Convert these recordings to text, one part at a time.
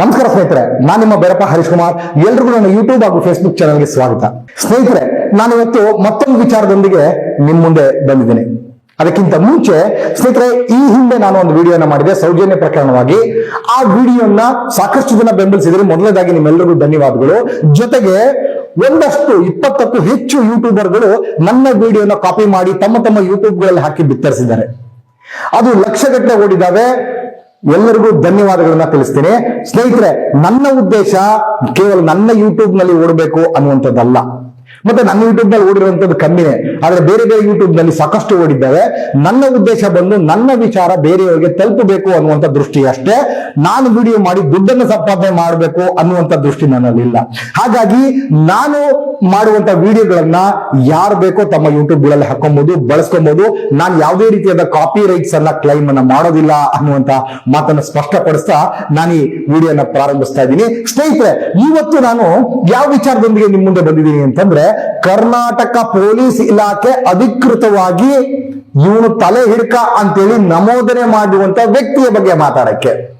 ನಮಸ್ಕಾರ ಸ್ನೇಹಿತರೆ, ನಾನು ನಿಮ್ಮ ಬೇರಪ್ಪ ಹರೀಶ್ ಕುಮಾರ್. ಎಲ್ರಿಗೂ ನನ್ನ ಯೂಟ್ಯೂಬ್ ಹಾಗೂ ಫೇಸ್ಬುಕ್ ಚಾನಲ್ಗೆ ಸ್ವಾಗತ. ಸ್ನೇಹಿತರೆ, ನಾನು ಇವತ್ತು ಮತ್ತೊಂದು ವಿಚಾರದೊಂದಿಗೆ ನಿಮ್ಮ ಮುಂದೆ ಬಂದಿದ್ದೇನೆ. ಅದಕ್ಕಿಂತ ಮುಂಚೆ, ಸ್ನೇಹಿತರೆ, ಈ ಹಿಂದೆ ನಾನು ಒಂದು ವಿಡಿಯೋನ ಮಾಡಿದೆ, ಸೌಜನ್ಯ ಪ್ರಕರಣವಾಗಿ. ಆ ವಿಡಿಯೋನ ಸಾಕಷ್ಟು ಜನ ಬೆಂಬಲಿಸಿದ್ರೆ ಮೊದಲನೇದಾಗಿ ನಿಮ್ಮೆಲ್ಲರಿಗೂ ಧನ್ಯವಾದಗಳು. ಜೊತೆಗೆ ಒಂದಷ್ಟು, ಇಪ್ಪತ್ತಕ್ಕೂ ಹೆಚ್ಚು ಯೂಟ್ಯೂಬರ್ಗಳು ನನ್ನ ವಿಡಿಯೋನ ಕಾಪಿ ಮಾಡಿ ತಮ್ಮ ತಮ್ಮ ಯೂಟ್ಯೂಬ್ಗಳಲ್ಲಿ ಹಾಕಿ ಬಿತ್ತರಿಸಿದ್ದಾರೆ. ಅದು ಲಕ್ಷಗಟ್ಟಲೆ ಓಡಿದಾವೆ. ಎಲ್ಲರಿಗೂ ಧನ್ಯವಾದಗಳನ್ನ ತಿಳಿಸ್ತೇನೆ. ಸ್ನೇಹಿತರೆ, ನನ್ನ ಉದ್ದೇಶ ಕೇವಲ ನನ್ನ ಯೂಟ್ಯೂಬ್ನಲ್ಲಿ ಓಡಬೇಕು ಅನ್ನುವಂಥದ್ದಲ್ಲ. ಮತ್ತೆ ನನ್ನ ಯೂಟ್ಯೂಬ್ನಲ್ಲಿ ಓಡಿರುವಂತದ್ದು ಕಮ್ಮಿನೇ. ಆದ್ರೆ ಬೇರೆ ಬೇರೆ ಯೂಟ್ಯೂಬ್ನಲ್ಲಿ ಸಾಕಷ್ಟು ಓಡಿದ್ದಾವೆ. ನನ್ನ ಉದ್ದೇಶ ಬಂದು ನನ್ನ ವಿಚಾರ ಬೇರೆಯವರಿಗೆ ತಲುಪಬೇಕು ಅನ್ನುವಂಥ ದೃಷ್ಟಿ ಅಷ್ಟೇ. ನಾನು ವಿಡಿಯೋ ಮಾಡಿ ದುಡ್ಡನ್ನು ಸಂಪಾದನೆ ಮಾಡಬೇಕು ಅನ್ನುವಂಥ ದೃಷ್ಟಿ ನನ್ನಲ್ಲಿ ಇಲ್ಲ ಹಾಗಾಗಿ ನಾನು ಮಾಡುವಂತ ವಿಡಿಯೋಗಳನ್ನ ಯಾರು ಬೇಕೋ ತಮ್ಮ ಯೂಟ್ಯೂಬ್ಗಳಲ್ಲಿ ಹಾಕೊಬಹುದು ಬಳಸ್ಕೊಬಹುದು ನಾನು ಯಾವುದೇ ರೀತಿಯಾದ ಕಾಪಿ ರೈಟ್ಸ್ ಅನ್ನ ಕ್ಲೈಮ್ ಅನ್ನ ಮಾಡೋದಿಲ್ಲ ಅನ್ನುವಂತ ಮಾತನ್ನ ಸ್ಪಷ್ಟಪಡಿಸ್ತಾ ನಾನು ಈ ವಿಡಿಯೋನ ಪ್ರಾರಂಭಿಸ್ತಾ ಇದ್ದೀನಿ. ಸ್ನೇಹಿತರೆ, ಇವತ್ತು ನಾನು ಯಾವ ವಿಚಾರದೊಂದಿಗೆ ನಿಮ್ ಮುಂದೆ ಬಂದಿದ್ದೀನಿ ಅಂತಂದ್ರೆ, ಕರ್ನಾಟಕ ಪೊಲೀಸ್ ಇಲಾಖೆ ಅಧಿಕೃತವಾಗಿ ಇವನು ತಲೆ ಹಿಡ್ಕ ಅಂತೇಳಿ ನಮೋದನೆ ಮಾಡುವಂತ ವ್ಯಕ್ತಿಯ ಬಗ್ಗೆ ಮಾತಾಡಕ್ಕೆ.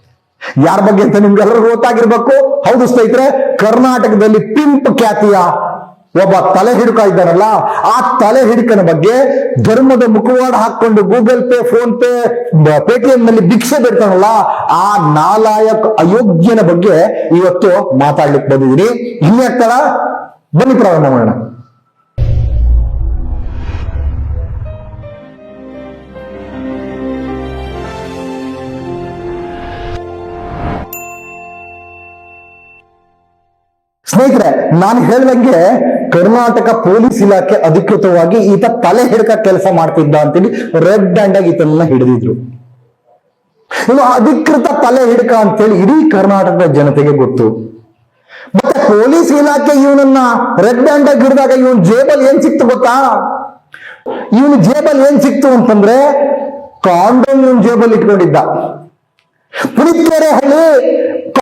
ಯಾರ ಬಗ್ಗೆ ಅಂತ ನಿಮ್ಗೆಲ್ಲರೂ ಗೊತ್ತಾಗಿರ್ಬೇಕು. ಹೌದು ಸ್ನೇಹಿತರೆ, ಕರ್ನಾಟಕದಲ್ಲಿ ಪಿಂಪ್ ಖ್ಯಾತಿಯ ಒಬ್ಬ ತಲೆ ಹಿಡ್ಕ ಇದ್ದಾರಲ್ಲ, ಆ ತಲೆ ಹಿಡ್ಕನ ಬಗ್ಗೆ ಧರ್ಮದ ಮುಖವಾಡ ಹಾಕೊಂಡು Google Pay, phone pay Paytm ನಲ್ಲಿ ಭಿಕ್ಷೆ ಬಿಡ್ತಾನಲ್ಲ, ಆ ನಾಲಾಯಕ್ ಅಯೋಗ್ಯನ ಬಗ್ಗೆ ಇವತ್ತು ಮಾತಾಡ್ಲಿಕ್ಕೆ ಬಂದಿದ್ದೀನಿ. ಇನ್ಯಾಕ್ತಾರ ಬನ್ನಿ ಪ್ರಾರಂಭ ಮಾಡೋಣ. ನಾನು ಹೇಳ್ದಂಗೆ ಕರ್ನಾಟಕ ಪೊಲೀಸ್ ಇಲಾಖೆ ಅಧಿಕೃತವಾಗಿ ಈತ ತಲೆ ಹಿಡ್ಕ ಕೆಲಸ ಮಾಡ್ತಿದ್ದ ಅಂತೇಳಿ ರೆಡ್ ಹ್ಯಾಂಡ್ ಆಗಿ ಈತನನ್ನ ಹಿಡಿದಿದ್ರು. ಇನ್ನು ಅಧಿಕೃತ ತಲೆ ಹಿಡ್ಕ ಅಂತೇಳಿ ಇಡೀ ಕರ್ನಾಟಕದ ಜನತೆಗೆ ಗೊತ್ತು. ಮತ್ತೆ ಪೊಲೀಸ್ ಇಲಾಖೆ ಇವನನ್ನ ರೆಡ್ ಹ್ಯಾಂಡ್ ಆಗಿ ಹಿಡಿದಾಗ ಇವನ್ ಜೇಬಲ್ ಏನ್ ಸಿಕ್ತು ಗೊತ್ತಾ? ಇವನು ಜೇಬಲ್ ಏನ್ ಸಿಕ್ತು ಅಂತಂದ್ರೆ ಕಾಂಡೋಮ್ ಇವನ್ ಜೇಬಲ್ ಇಟ್ಕೊಂಡಿದ್ದ. ಪುಳಿಕೆರೆ ಹಳ್ಳಿ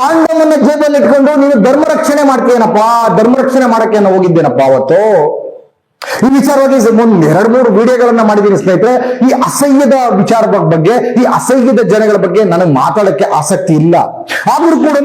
ಕಾಂಡಮ್ ಅನ್ನ ಜೇಬಲ್ಲಿ ಇಟ್ಕೊಂಡು ನೀನು ಧರ್ಮ ರಕ್ಷಣೆ ಮಾಡ್ತೀಯನಪ್ಪ? ಧರ್ಮ ರಕ್ಷಣೆ ಮಾಡಕ್ಕೆ ಹೋಗಿದ್ದೇನಪ್ಪ ಅವತ್ತು? ಈ ವಿಚಾರವಾಗಿ ಒಂದ್ ಎರಡ್ ಮೂರು ವಿಡಿಯೋಗಳನ್ನ ಮಾಡಿದ್ದೀನಿ ಸ್ನೇಹಿತರೆ. ಈ ಅಸಹ್ಯದ ವಿಚಾರ ಬಗ್ಗೆ, ಈ ಅಸಹ್ಯದ ಜನಗಳ ಬಗ್ಗೆ ನನಗೆ ಮಾತಾಡಕ್ಕೆ ಆಸಕ್ತಿ ಇಲ್ಲ. ಆದ್ರೂ ಕೂಡ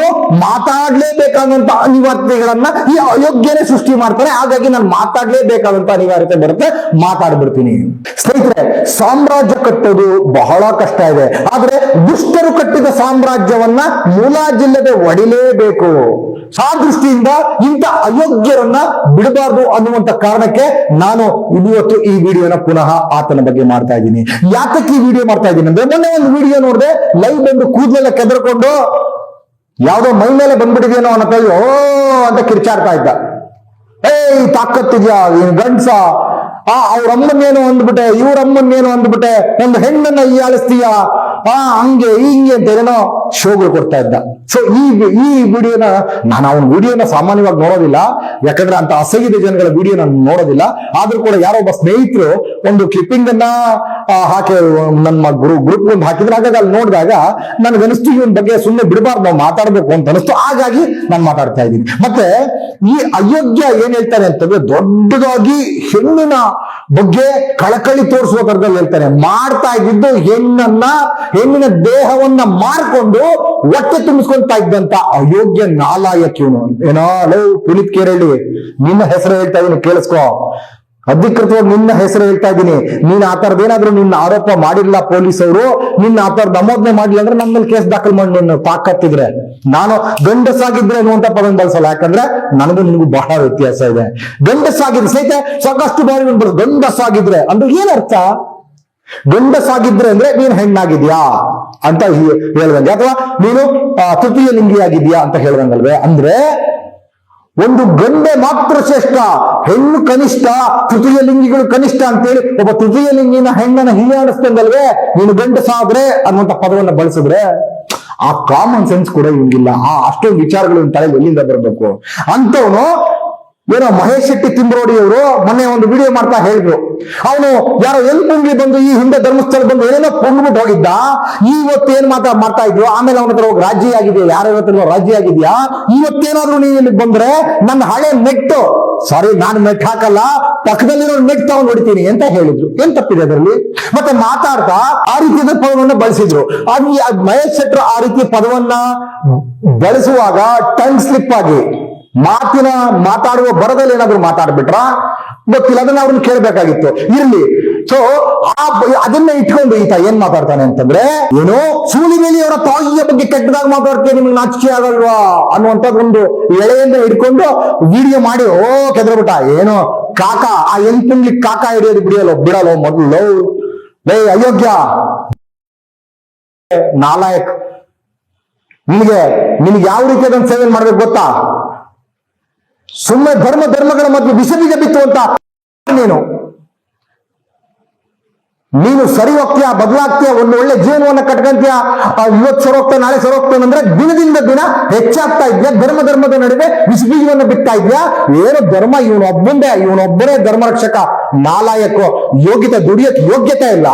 ಮಾತಾಡ್ಲೇಬೇಕಾದಂತ ಅನಿವಾರ್ಯತೆಗಳನ್ನ ಈ ಅಯೋಗ್ಯನೇ ಸೃಷ್ಟಿ ಮಾಡ್ತಾರೆ. ಹಾಗಾಗಿ ನಾನು ಮಾತಾಡ್ಲೇಬೇಕಾದಂತ ಅನಿವಾರ್ಯತೆ ಬರುತ್ತೆ. ಮಾತಾಡ್ಬಿಡ್ತೀನಿ. ಸ್ನೇಹಿತರೆ, ಸಾಮ್ರಾಜ್ಯ ಕಟ್ಟೋದು ಬಹಳ ಕಷ್ಟ ಇದೆ. ಆದ್ರೆ ದುಷ್ಟರು ಕಟ್ಟಿದ ಸಾಮ್ರಾಜ್ಯವನ್ನ ಮೂಲಾಜಿಲ್ಲದೆ ಒಡಿಲೇಬೇಕು. ಆ ದೃಷ್ಟಿಯಿಂದ ಇಂಥ ಅಯೋಗ್ಯರನ್ನ ಬಿಡಬಾರ್ದು ಅನ್ನುವಂತ ಕಾರಣಕ್ಕೆ ನಾನು ಇವತ್ತು ಈ ವಿಡಿಯೋನ ಪುನಃ ಆತನ ಬಗ್ಗೆ ಮಾಡ್ತಾ ಇದ್ದೀನಿ. ಯಾತಕ್ಕೆ ಈ ವಿಡಿಯೋ ಮಾಡ್ತಾ ಇದ್ದೀನಿ ಅಂದ್ರೆ ಮೊನ್ನೆ ಒಂದು ವಿಡಿಯೋ ನೋಡಿದೆ ಲೈವ್ ಬಂದು ಕೂದಲೆಲ್ಲ ಕೆದರ್ಕೊಂಡು ಯಾವುದೋ ಮೈ ಮೇಲೆ ಬಂದ್ಬಿಟ್ಟಿದೇನೋ ಅನ್ನೋ ಓ ಅಂತ ಕಿರ್ಚಾಡ್ತಾ ಇದ್ದ. ಏಯ್, ತಾಕತ್ತಿದ್ಯಾ ಏನ್ ಗಂಡ್ಸ? ಆ, ಅವ್ರ ಅಮ್ಮನ್ನೇನು ಅಂದ್ಬಿಟ್ಟೆ, ಇವ್ರ ಅಮ್ಮನ್ನೇನು ಅಂದ್ಬಿಟ್ಟೆ, ಒಂದು ಹೆಣ್ಣನ್ನ ಹೀಯಾಳಿಸ್ತೀಯ? ಆ ಹಂಗೆ, ಹಿಂಗೆ ಅಂತ ಏನೋ ಶೋಗಳು ಕೊಡ್ತಾ ಇದ್ದ. ಸೊ ಈ ಈ ವಿಡಿಯೋನ ನಾನು ಅವನ ವಿಡಿಯೋನ ಸಾಮಾನ್ಯವಾಗಿ ನೋಡೋದಿಲ್ಲ. ಯಾಕಂದ್ರೆ ಅಂತ ಅಸಗಿದ ಜನಗಳ ವಿಡಿಯೋ ನಾನು ನೋಡೋದಿಲ್ಲ. ಆದ್ರೂ ಕೂಡ ಯಾರೋ ಒಬ್ಬ ಸ್ನೇಹಿತರು ಒಂದು ಕ್ಲಿಪ್ಪಿಂಗ್ ಅನ್ನ ಹಾಕಿ, ನನ್ನ ಗುರು ಗ್ರೂಪ್ ಒಂದು ಹಾಕಿದ್ರೆ. ಹಾಗಾಗಿ ಅಲ್ಲಿ ನೋಡಿದಾಗ ನನಗೆ ಅನಿಸ್ತು ಇವನ್ ಬಗ್ಗೆ ಸುಮ್ಮನೆ ಬಿಡಬಾರ್ದು, ನಾವು ಮಾತಾಡ್ಬೇಕು ಅಂತ ಅನಿಸ್ತು ಹಾಗಾಗಿ ನಾನು ಮಾತಾಡ್ತಾ ಇದ್ದೀನಿ. ಮತ್ತೆ ಈ ಅಯೋಗ್ಯ ಏನ್ ಹೇಳ್ತಾರೆ ಅಂತಂದ್ರೆ ದೊಡ್ಡದಾಗಿ ಹೆಣ್ಣಿನ ಬಗ್ಗೆ ಕಳಕಳಿ ತೋರಿಸುವ ತರದಲ್ಲಿ ಹೇಳ್ತಾನೆ ಮಾಡ್ತಾ ಇದ್ದಿದ್ದು ಹೆಣ್ಣನ್ನ ಹೆಣ್ಣಿನ ದೇಹವನ್ನ ಮಾರ್ಕೊಂಡು ಒಟ್ಟೆ ತುಂಬಿಸ್ಕೊಂತಾ ಇದ್ದಂತ ಅಯೋಗ್ಯ ನಾಲಾಯಕ್ ಇವನು. ಏನೋ ಲೋ, ಪುನೀತ್ ಕೇರಳಿ ನಿನ್ನ ಹೆಸರು ಹೇಳ್ತಾ ಇದೀನಿ, ಕೇಳಿಸ್ಕೋ. ಅಧಿಕೃತವಾಗಿ ನಿನ್ನ ಹೆಸರು ಹೇಳ್ತಾ ಇದ್ದೀನಿ ನೀನ್ ಆ ತರದ ಏನಾದ್ರು ನಿನ್ನ ಆರೋಪ ಮಾಡಿಲ್ಲ ಪೊಲೀಸ್ ಅವರು ನಿನ್ನ ಆ ನಮೋದ್ನೆ ನಮೋದನೆ ಮಾಡಿಲ್ಲ ಅಂದ್ರೆ ಮೇಲೆ ಕೇಸ್ ದಾಖಲು ಮಾಡಿ, ನಿನ್ನ ತಾಕತ್ತಿದ್ರೆ ನಾನು ಗಂಡಸಾಗಿದ್ರೆ ಅನ್ನುವಂತ ಪದನ್ ಬಳಸಲ್ಲ, ಯಾಕಂದ್ರೆ ನನಗೂ ನಿನಗೂ ಬಹಳ ವ್ಯತ್ಯಾಸ ಇದೆ. ಗಂಡಸಾಗಿದ್ರೆ ಸಹಿತ ಸಾಕಷ್ಟು ಬಾರಿ ಗಂಡಸಾಗಿದ್ರೆ ಅಂದ್ರೆ ಏನರ್ಥ? ಗಂಡಸಾಗಿದ್ರೆ ಅಂದ್ರೆ ನೀನು ಹೆಣ್ಣಾಗಿದ್ಯಾ ಅಂತ ಹೇಳ್ದಂಗೆ. ಅಥವಾ ನೀನು ತೃತೀಯ ಲಿಂಗಿಯಾಗಿದ್ಯಾ ಅಂತ ಹೇಳ್ದಂಗಲ್ವೇ? ಅಂದ್ರೆ ಒಂದು ಗಂಡೆ ಮಾತ್ರ ಶ್ರೇಷ್ಠ, ಹೆಣ್ಣು ಕನಿಷ್ಠ ತೃತೀಯ ಲಿಂಗಿಗಳು ಕನಿಷ್ಠ ಅಂತೇಳಿ ಒಬ್ಬ ತೃತೀಯ ಲಿಂಗಿನ ಹೆಣ್ಣನ್ನ ಹೀಯಾಡಿಸ್ತಂಗಲ್ವೇ ನೀನು ಗಂಡಸಾದ್ರೆ ಅನ್ನುವಂತ ಪದವನ್ನ ಬಳಸಿದ್ರೆ ಆ ಕಾಮನ್ ಸೆನ್ಸ್ ಕೂಡ ಇವಂಗಿಲ್ಲ ಆ ಅಷ್ಟೊಂದು ವಿಚಾರಗಳು ತಲೆ ಎಲ್ಲಿಂದ ಬರಬೇಕು? ಅಂತವನು ಏನೋ ಮಹೇಶ್ ಶೆಟ್ಟಿ ತಿಂಬ್ರೋಡಿ ಅವರು ಮೊನ್ನೆ ಒಂದು ವಿಡಿಯೋ ಮಾಡ್ತಾ ಹೇಳಿದ್ರು. ಅವನು ಯಾರೋ ಎಲ್ ಕುಂಗಿ ಬಂದು ಈ ಹಿಂದೆ ಧರ್ಮಸ್ಥಳ ಬಂದು ಏನೇನೋ ಕೊಂಡ್ಬಿಟ್ಟು ಹೋಗಿದ್ದ? ಇವತ್ತು ಏನ್ ಮಾತಾ ಮಾಡ್ತಾ ಇದ್ರು ಆಮೇಲೆ ಅವನ ಹತ್ರ ಹೋಗಿ ರಾಜ್ಯ ಆಗಿದೆಯಾ? ಯಾರ ಹತ್ರ ರಾಜ್ಯ ಆಗಿದ್ಯಾ? ಇವತ್ತೇನಾದ್ರೂ ನೀನು ಇಲ್ಲಿ ಬಂದ್ರೆ ನನ್ನ ಹಳೆ ನೆಟ್ಟು. ಸಾರಿ ನಾನು ನೆಟ್ ಹಾಕಲ್ಲ. ಪಕ್ಕದಲ್ಲಿರೋ ನೆಟ್ ತಗೊಂಡು ಹೊಡಿತೀನಿ ಅಂತ ಹೇಳಿದ್ರು. ಏನ್ ತಪ್ಪಿದೆ ಅದರಲ್ಲಿ? ಮತ್ತೆ ಮಾತಾಡ್ತಾ ಆ ರೀತಿಯ ಪದವನ್ನ ಬಳಸಿದ್ರು. ಅದು ಮಹೇಶ್ ಶೆಟ್ರು ಆ ರೀತಿ ಪದವನ್ನ ಬಳಸುವಾಗ ಟಂಗ್ ಸ್ಲಿಪ್ ಆಗಿ ಮಾತಿನ ಮಾತಾಡುವ ಬರದಲ್ಲಿ ಏನಾದ್ರು ಮಾತಾಡ್ಬಿಟ್ರ? ಗೊತ್ತಿಲ್ಲ ಅದನ್ನ ಅವ್ರನ್ನ ಕೇಳ್ಬೇಕಾಗಿತ್ತು. ಇರ್ಲಿ. ಸೊ ಆ ಅದನ್ನ ಇಟ್ಕೊಂಡು ಈತ ಏನ್ ಮಾತಾಡ್ತಾನೆ ಅಂತಂದ್ರೆ, ಏನು ಸೂಲಿಬೇಲಿ ಅವರ ತಾಯಿಯ ಬಗ್ಗೆ ಕೆಟ್ಟದಾಗ ಮಾತಾಡ್ತೀವಿ ನಿಮ್ಗೆ ನಾಚಿಕೆ ಆಗಲ್ವಾ ಅನ್ನುವಂತ ಒಂದು ಎಳೆಯಿಂದ ಹಿಡ್ಕೊಂಡು ವಿಡಿಯೋ ಮಾಡಿ, ಓ, ಕೆದ್ರಬಿಟ್ಟ. ಏನು, ಕಾಕ, ಆ ಎಂಟುಂಗ್ಲಿ ಕಾಕ ಹಿಡಿಯೋದು ಬಿಡಿಯಲ್ಲ, ಬಿಡಲ್ಲ ಮೊದಲು. ಲೇ ಅಯೋಗ್ಯ. ನಾಲಾಯಕ್, ನಿಮಗೆ ನಿನ್ಗೆ ಯಾವ ರೀತಿ ಅದನ್ನ ಸೇವೆ ಮಾಡ್ಬೇಕು ಗೊತ್ತಾ? ಸುಮ್ಮನೆ ಧರ್ಮ ಧರ್ಮಗಳ ಮಧ್ಯೆ ಬೀಜ ಬಿತ್ತು ಅಂತ ನೀನು. ನೀನು ಸರಿ ಹೋಗ್ತೀಯ, ಬದಲಾಗ್ತೀಯ, ಒಂದು ಒಳ್ಳೆ ಜೀವನವನ್ನ ಕಟ್ಕೊಂತೀಯ ಇವತ್ತು ಸರಿ ಹೋಗ್ತಾ ನಾಳೆ ಸರಿ ಹೋಗ್ತಾನೆ ಅಂದ್ರೆ ದಿನದಿಂದ ದಿನ ಹೆಚ್ಚಾಗ್ತಾ ಇದ್ಯಾ? ಧರ್ಮ ಧರ್ಮದ ನಡುವೆ ವಿಷಬೀಜವನ್ನು ಬೀಜವನ್ನ ಇದೆಯಾ? ಏನು ಧರ್ಮ? ಇವನೊಬ್ಬಂದೇ ಇವನೊಬ್ಬನೇ ಧರ್ಮ ರಕ್ಷಕ ನಾಲಾಯಕ, ಯೋಗ್ಯತೆ ದುಡಿಯಕ್ಕೆ ಯೋಗ್ಯತೆ ಇಲ್ಲ.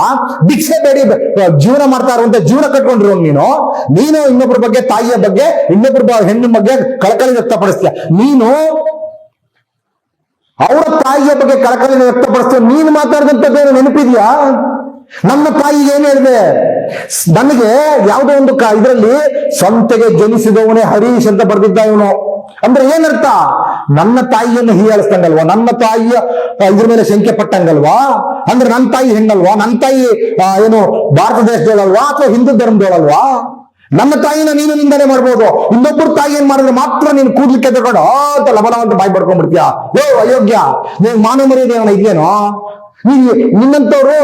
ಭಿಕ್ಷೆ ಬೇಡಿ, ಜೀವನ ಮಾಡ್ತಾ ಇರುವಂತ ಜೀವನ ಕಟ್ಕೊಂಡಿರೋ ನೀನು. ನೀನು ಇನ್ನೊಬ್ಬರ ಬಗ್ಗೆ, ತಾಯಿಯ ಬಗ್ಗೆ ಇನ್ನೊಬ್ಬರ ಹೆಣ್ಣು ಬಗ್ಗೆ ಕಳಕಳಿ ವ್ಯಕ್ತಪಡಿಸ್ತೀಯ. ನೀನು ಅವರ ತಾಯಿಯ ಬಗ್ಗೆ ಕಳಕಳಿನ ವ್ಯಕ್ತಪಡಿಸ್ತೀಯ ನೀನು ಮಾತಾಡಿದಂಥದ್ದೇನು ನೆನಪಿದ್ಯಾ? ನಮ್ಮ ತಾಯಿಗೆ ಏನ್ ಹೇಳಿದೆ? ನನಗೆ ಯಾವುದೋ ಒಂದು ಇದರಲ್ಲಿ ಸ್ವಂತಗೆ ಜನಿಸಿದವನೇ ಹರೀಶ್ ಅಂತ ಬರೆದಿದ್ದ ಇವನು ಅಂದ್ರೆ ಏನರ್ಥ? ನನ್ನ ತಾಯಿಯನ್ನು ಹೀಯಾಳಿಸ್ದಂಗಲ್ವಾ? ನನ್ನ ತಾಯಿಯ ಇದ್ರ ಮೇಲೆ ಶಂಕೆ ಪಟ್ಟಂಗಲ್ವಾ? ಅಂದ್ರೆ ನನ್ನ ತಾಯಿ ಹೆಣ್ಣಲ್ವಾ? ನನ್ನ ತಾಯಿ ಏನು ಭಾರತ ದೇಶದೊಳಲ್ವಾ ಅಥವಾ ಹಿಂದೂ ಧರ್ಮದೊಳಲ್ವಾ ನನ್ನ ತಾಯಿನ ನೀನು ನಿಂದನೆ ಮಾಡ್ಬೋದು. ಇನ್ನೊಬ್ಬರು ತಾಯಿ ಏನ್ ಮಾಡಿದ್ರೆ ಮಾತ್ರ ನೀನು ಕೂಡ್ಲಿಕ್ಕೆ ತಗೊಂಡು ಅಂತ ಲಬಲ ಅಂತ ಬಾಯಿ ಪಡ್ಕೊಂಡ್ಬಿಡ್ತೀಯ ಏ ಅಯೋಗ್ಯ. ನೀನ್ ಮಾನವ ಮರ್ಯಾದೆ ಇದೇನೋ ನೀ ನಿನ್ನಂತವ್ರು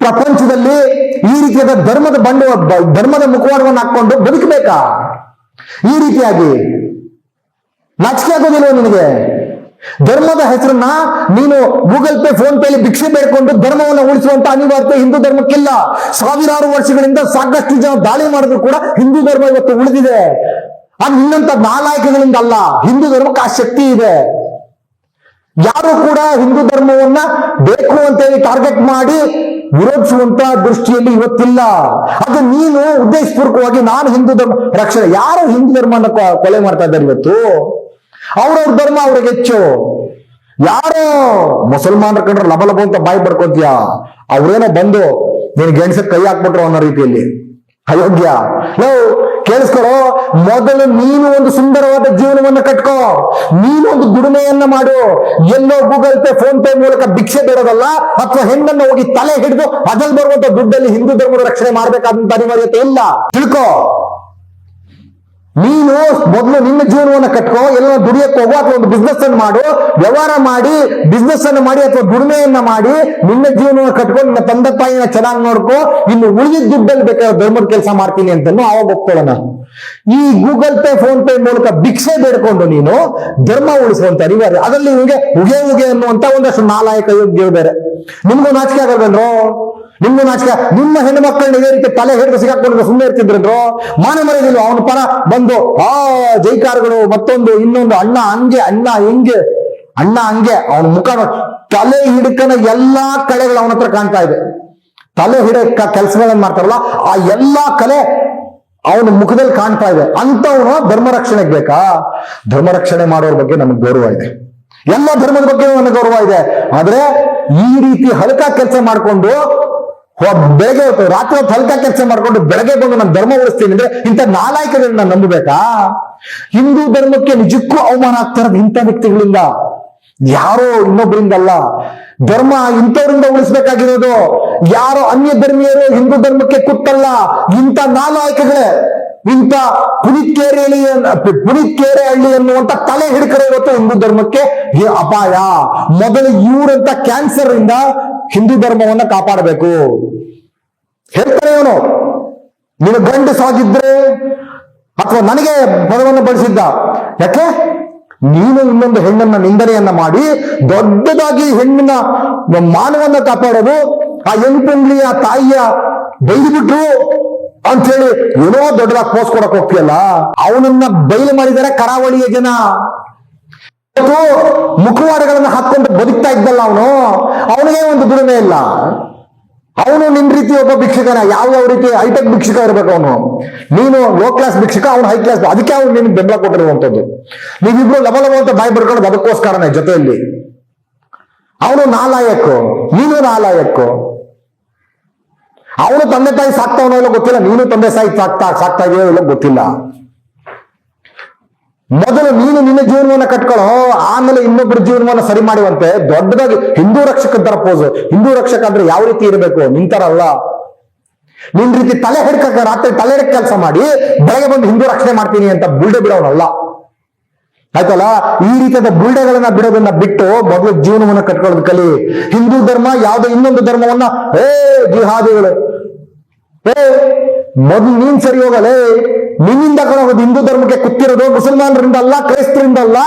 ಪ್ರಪಂಚದಲ್ಲಿ ಈ ರೀತಿಯಾದ ಧರ್ಮದ ಬಂಡು, ಧರ್ಮದ ಮುಖವಾಡವನ್ನು ಹಾಕೊಂಡು ಬದುಕಬೇಕಾ? ಈ ರೀತಿಯಾಗಿ. ನಾಚಿಕೆ ಆಗೋದಿಲ್ವ ನಿನಗೆ? ಧರ್ಮದ ಹೆಸರನ್ನ ನೀನು ಗೂಗಲ್ ಪೇ, ಫೋನ್ ಪೇಲಿ ಭಿಕ್ಷೆ ಬೇಡ್ಕೊಂಡು ಧರ್ಮವನ್ನು ಉಳಿಸುವಂತ ಅನಿವಾರ್ಯತೆ ಹಿಂದೂ ಧರ್ಮಕ್ಕಿಲ್ಲ. ಸಾವಿರಾರು ವರ್ಷಗಳಿಂದ ಸಾಕಷ್ಟು ಜನ ದಾಳಿ ಮಾಡಿದ್ರು ಕೂಡ ಹಿಂದೂ ಧರ್ಮ ಇವತ್ತು ಉಳಿದಿದೆ. ಅದು ನಿನ್ನಂತ ನಾಲಾಯಕಗಳಿಂದ ಅಲ್ಲ, ಹಿಂದೂ ಧರ್ಮಕ್ಕೆ ಆ ಶಕ್ತಿ ಇದೆ. ಯಾರು ಕೂಡ ಹಿಂದೂ ಧರ್ಮವನ್ನ ಬೇಕು ಅಂತ ಹೇಳಿ ಟಾರ್ಗೆಟ್ ಮಾಡಿ ವಿರೋಧಿಸುವಂತ ದೃಷ್ಟಿಯಲ್ಲಿ ಇವತ್ತಿಲ್ಲ. ಅದು ನೀನು ಉದ್ದೇಶಪೂರ್ವಕವಾಗಿ ನಾನು ಹಿಂದೂ ಧರ್ಮ, ರಕ್ಷಣೆ, ಯಾರು ಹಿಂದೂ ಧರ್ಮನ ಕೊಲೆ ಮಾಡ್ತಾ ಇದ್ದಾರೆ ಇವತ್ತು? ಅವ್ರವ್ರ ಧರ್ಮ ಅವ್ರಿಗೆ ಹೆಚ್ಚು. ಯಾರೋ ಮುಸಲ್ಮಾನರ ಕಂಡ್ರೆ ಲಬ ಲಬ ಅಂತ ಬಾಯಿ ಪಡ್ಕೊತೀಯ ಅವ್ರೇನೋ ಬಂದು ನೀನು ಗೆಣಸಕ್ ಕೈ ಹಾಕ್ಬಿಟ್ರು ಅನ್ನೋ ರೀತಿಯಲ್ಲಿ. ಅಯೋಗ್ಯ. ಲೋ ಕೇಳಿಸ್ಕೊಳೋ ಮೊದಲು ನೀನು ಒಂದು ಸುಂದರವಾದ ಜೀವನವನ್ನ ಕಟ್ಕೋ. ನೀನು ಒಂದು ದುಡಿಮೆಯನ್ನ ಮಾಡು. ಎಲ್ಲೋ ಗೂಗಲ್ ಪೇ ಫೋನ್ ಪೇ ಮೂಲಕ ಭಿಕ್ಷೆ ಬೇಡೋದಲ್ಲ, ಅಥವಾ ಹೆಣ್ಣನ್ನು ಹೋಗಿ ತಲೆ ಹಿಡಿದು ಅದಲ್ ಬರುವಂತ ದುಡ್ಡಲ್ಲಿ ಹಿಂದೂ ಧರ್ಮದ ರಕ್ಷಣೆ ಮಾಡ್ಬೇಕಾದಂತ ಅನಿವಾರ್ಯತೆ ಇಲ್ಲ. ತಿಳ್ಕೋ. ನೀನು ಮೊದಲು ನಿನ್ನ ಜೀವನವನ್ನ ಕಟ್ಕೋ ಎಲ್ಲ ದುಡಿಯಕ್ಕೆ, ಹೋಗೋ, ಅಥವಾ ಒಂದು ಬಿಸ್ನೆಸ್ ಅನ್ನು ಮಾಡು, ವ್ಯವಹಾರ ಮಾಡಿ ಬಿಸ್ನೆಸ್ ಅನ್ನು ಮಾಡಿ ಅಥವಾ ದುಡಿಮೆಯನ್ನ ಮಾಡಿ, ನಿನ್ನ ಜೀವನವನ್ನು ಕಟ್ಕೊಂಡು ನಿನ್ನ ತಂದೆ ತಾಯಿನ ಚೆನ್ನಾಗಿ ನೋಡ್ಕೋ, ಇನ್ನು ಉಳಿದ ದುಡ್ಡಲ್ಲಿ ಬೇಕಾದ್ರೆ ಧರ್ಮದ ಕೆಲಸ ಮಾಡ್ತೀನಿ ಅಂತಾನು ಅವಾಗ ಒಪ್ಕೊಳ್ಳೋಣ. ಈ ಗೂಗಲ್ ಪೇ, ಫೋನ್ ಪೇ ಮೂಲಕ ಭಿಕ್ಷೆ ಬೇಡ್ಕೊಂಡು ನೀನು ಧರ್ಮ ಉಳಿಸುವಂತ ಅನಿವಾರ್ಯ ಅದರಲ್ಲಿ ನಿಮಗೆ ಉಗೆ ಉಗೆ ಅನ್ನುವಂತ ಒಂದಷ್ಟು ನಾಲಾಯಕ ಯೋಗ್ಯ ಬೇರೆ ನಿಮ್ಗೂ ನಾಚಿಕೆ ಆಗಲ್ವೇನ್ರೋ? ನಿಮ್ಗೂ ನಾಚಿಕೆ ನಿಮ್ಮ ಹೆಣ್ಣು ಮಕ್ಕಳನ್ನ ಇದೇ ರೀತಿ ತಲೆ ಹಿಡಿದು ಸಿಗಾಕೊಂಡು ಸುಮ್ಮನೆ ಇರ್ತಿದ್ರು ಮಾನ ಮರೆಯದಿಲ್ಲ ಅವನ ಪರ ಬಂದು, ಆ ಜೈಕಾರಗಳು ಮತ್ತೊಂದು, ಇನ್ನೊಂದು, ಅಣ್ಣ ಹಂಗೆ, ಅಣ್ಣ ಹೆಂಗೆ, ಅಣ್ಣ ಹಂಗೆ, ಅವನ ಮುಖ ತಲೆ ಹಿಡ್ಕನ ಎಲ್ಲಾ ಕಲೆಗಳು ಅವನ ಹತ್ರ ಕಾಣ್ತಾ ಇದೆ. ತಲೆ ಹಿಡಕ ಕೆಲಸಗಳನ್ನ ಮಾಡ್ತಾರಲ್ಲ, ಆ ಎಲ್ಲಾ ಕಲೆ ಅವನ ಮುಖದಲ್ಲಿ ಕಾಣ್ತಾ ಇದೆ. ಅಂತವನು ಧರ್ಮ ರಕ್ಷಣೆಗೆ ಬೇಕಾ? ಧರ್ಮ ರಕ್ಷಣೆ ಮಾಡೋರ ಬಗ್ಗೆ ನಮಗೆ ಗೌರವ ಇದೆ. ಎಲ್ಲ ಧರ್ಮದ ಬಗ್ಗೆ ನನಗೆ ಗೌರವ ಇದೆ. ಆದ್ರೆ ಈ ರೀತಿ ಹಲಕ ಕೆಲಸ ಮಾಡ್ಕೊಂಡು ಹೊತ್ತು, ರಾತ್ರಿ ಹೊತ್ತು ಕೆಲಸ ಮಾಡ್ಕೊಂಡು ಬೆಳಗ್ಗೆ ಬಂದು ನಾನು ಧರ್ಮ ಉಳಿಸ್ತೀನಿ ಅಂದ್ರೆ ಇಂಥ ನಾಲಾಯಕಗಳನ್ನ ನಂಬಬೇಕಾ? ಹಿಂದೂ ಧರ್ಮಕ್ಕೆ ನಿಜಕ್ಕೂ ಅವಮಾನ ಆಗ್ತಾ ಇರೋದು ಇಂಥ ವ್ಯಕ್ತಿಗಳಿಂದ. ಯಾರೋ ಇನ್ನೊಬ್ಬರಿಂದ ಅಲ್ಲ ಧರ್ಮ ಇಂಥವರಿಂದ ಉಳಿಸ್ಬೇಕಾಗಿರೋದು. ಯಾರೋ ಅನ್ಯ ಧರ್ಮೀಯರು ಹಿಂದೂ ಧರ್ಮಕ್ಕೆ ಕುತ್ತಲ್ಲ. ಇಂಥ ನಾಲಾಯಕಗಳೇ, ಇಂಥ ಪುನಿತ್ಕೇರಿ ಪುನಿತ್ಕೇರೆ ಹಳ್ಳಿ ಅನ್ನುವಂತ ತಲೆ ಹಿಡ್ಕರ ಇವತ್ತು ಹಿಂದೂ ಧರ್ಮಕ್ಕೆ ಅಪಾಯ. ಮೊದಲು ಇವರಂತ ಕ್ಯಾನ್ಸರ್ ಇಂದ ಹಿಂದೂ ಧರ್ಮವನ್ನ ಕಾಪಾಡಬೇಕು. ಹೇಳ್ತಾನೆ ನಿನ್ನ ಗಂಡು ಸಾಗಿದ್ರೆ ಅಥವಾ ನನಗೆ ಪದವನ್ನು ಬಳಸಿದ್ದ ಯಾಕೆ? ನೀನು ಇನ್ನೊಂದು ಹೆಣ್ಣನ್ನ ನಿಂದನೆಯನ್ನ ಮಾಡಿ ದೊಡ್ಡದಾಗಿ ಹೆಣ್ಣಿನ ಮಾನವನ್ನ ಕಾಪಾಡೋದು, ಆ ಎಂಟುಂಗ್ಲಿಯ ತಾಯಿಯ ಬೈದ್ಬಿಟ್ರು ಅಂತೇಳಿ ಏನೋ ದೊಡ್ಡದಾಗಿ ಪೋಸ್ ಕೊಡಕ್ ಹೋಗ್ತಿಯಲ್ಲ? ಅವನನ್ನ ಬಯಲು ಮಾಡಿದರೆ ಕರಾವಳಿಯ ಜನ ಮುಖವಾಡಗಳನ್ನ ಹಾಕೊಂಡು ಬದುಕ್ತಾ ಇದ್ದಲ್ಲ ಅವನು. ಅವನಿಗೆ ಒಂದು ದುಡಿಮೆ ಇಲ್ಲ. ಅವನು ನಿನ್ ರೀತಿ ಒಬ್ಬ ಭಿಕ್ಷಕನ, ಯಾವ ಯಾವ ರೀತಿ ಹೈಟೆಕ್ ಭಿಕ್ಷಕ ಇರ್ಬೇಕು ಅವನು? ನೀನು ಲೋ ಕ್ಲಾಸ್ ಭಿಕ್ಷಕ, ಅವನು ಹೈ ಕ್ಲಾಸ್ ಅದಕ್ಕೆ ಅವನು ನಿನ್ ಬೆಂಬಲ ಕೊಟ್ಟಿರುವಂತದ್ದು. ನೀವಿಬ್ರು ಲವ ಅಂತ ಬಾಯಿ ಬರ್ಕೊಂಡು ಅದಕ್ಕೋಸ್ಕರನೇ ಜೊತೆಯಲ್ಲಿ. ಅವನು ನಾಲಾಯಕ್ಕು ನೀನು ನಾಲಾಯಕ್ಕು ಅವನು ತಂದೆ ತಾಯಿ ಸಾಕ್ತಾವನೋ ಇಲ್ಲ ಗೊತ್ತಿಲ್ಲ, ನೀನು ತಂದೆ ತಾಯಿ ಸಾಕ್ತಾ ಸಾಕ್ತಾ ಇದೆಯೋ ಇಲ್ಲ ಗೊತ್ತಿಲ್ಲ. ಮೊದಲು ನೀನು ನಿನ್ನ ಜೀವನವನ್ನ ಕಟ್ಕೊಳ್ಳೋ ಆಮೇಲೆ ಇನ್ನೊಬ್ಬರ ಜೀವನವನ್ನ ಸರಿ ಮಾಡುವಂತೆ ದೊಡ್ಡದಾಗಿ ಹಿಂದೂ ರಕ್ಷಕ ತರ ಪೋಸ್ ಹಿಂದೂ ರಕ್ಷಕ ಅಂದ್ರೆ ಯಾವ ರೀತಿ ಇರಬೇಕು? ನಿಂತಾರಲ್ಲ? ನಿನ್ ರೀತಿ ತಲೆ ಹಿಡ್ಕ ರಾತ್ರಿ ತಲೆ ಹಿಡ್ಕ ಕೆಲಸ ಮಾಡಿ, ಬೆಳಗ್ಗೆ ಬಂದು ಹಿಂದೂ ರಕ್ಷಣೆ ಮಾಡ್ತೀನಿ ಅಂತ ಬುಲ್ಡೆ ಬಿಡೋನಲ್ಲ? ಆಯ್ತಲ್ಲ? ಈ ರೀತಿಯಾದ ಬುಲ್ಡೆಗಳನ್ನ ಬಿಡೋದನ್ನ ಬಿಟ್ಟು ಮೊದಲು ಜೀವನವನ್ನ ಕಟ್ಕೊಳ್ಳೋದು ಕಲಿ. ಹಿಂದೂ ಧರ್ಮ, ಯಾವುದೋ ಇನ್ನೊಂದು ಧರ್ಮವನ್ನ, ಏ ಜಿಹಾದಿಗಳು, ಏ ಮೊದಲು ನೀನ್ ಸರಿ ಹೋಗಲೇ ನಿನ್ನಿಂದ ಕೊಡೋದು ಹಿಂದೂ ಧರ್ಮಕ್ಕೆ ಕುತ್ತಿರೋದು, ಮುಸಲ್ಮಾನರಿಂದ ಅಲ್ಲ, ಕ್ರೈಸ್ತರಿಂದ ಅಲ್ಲ,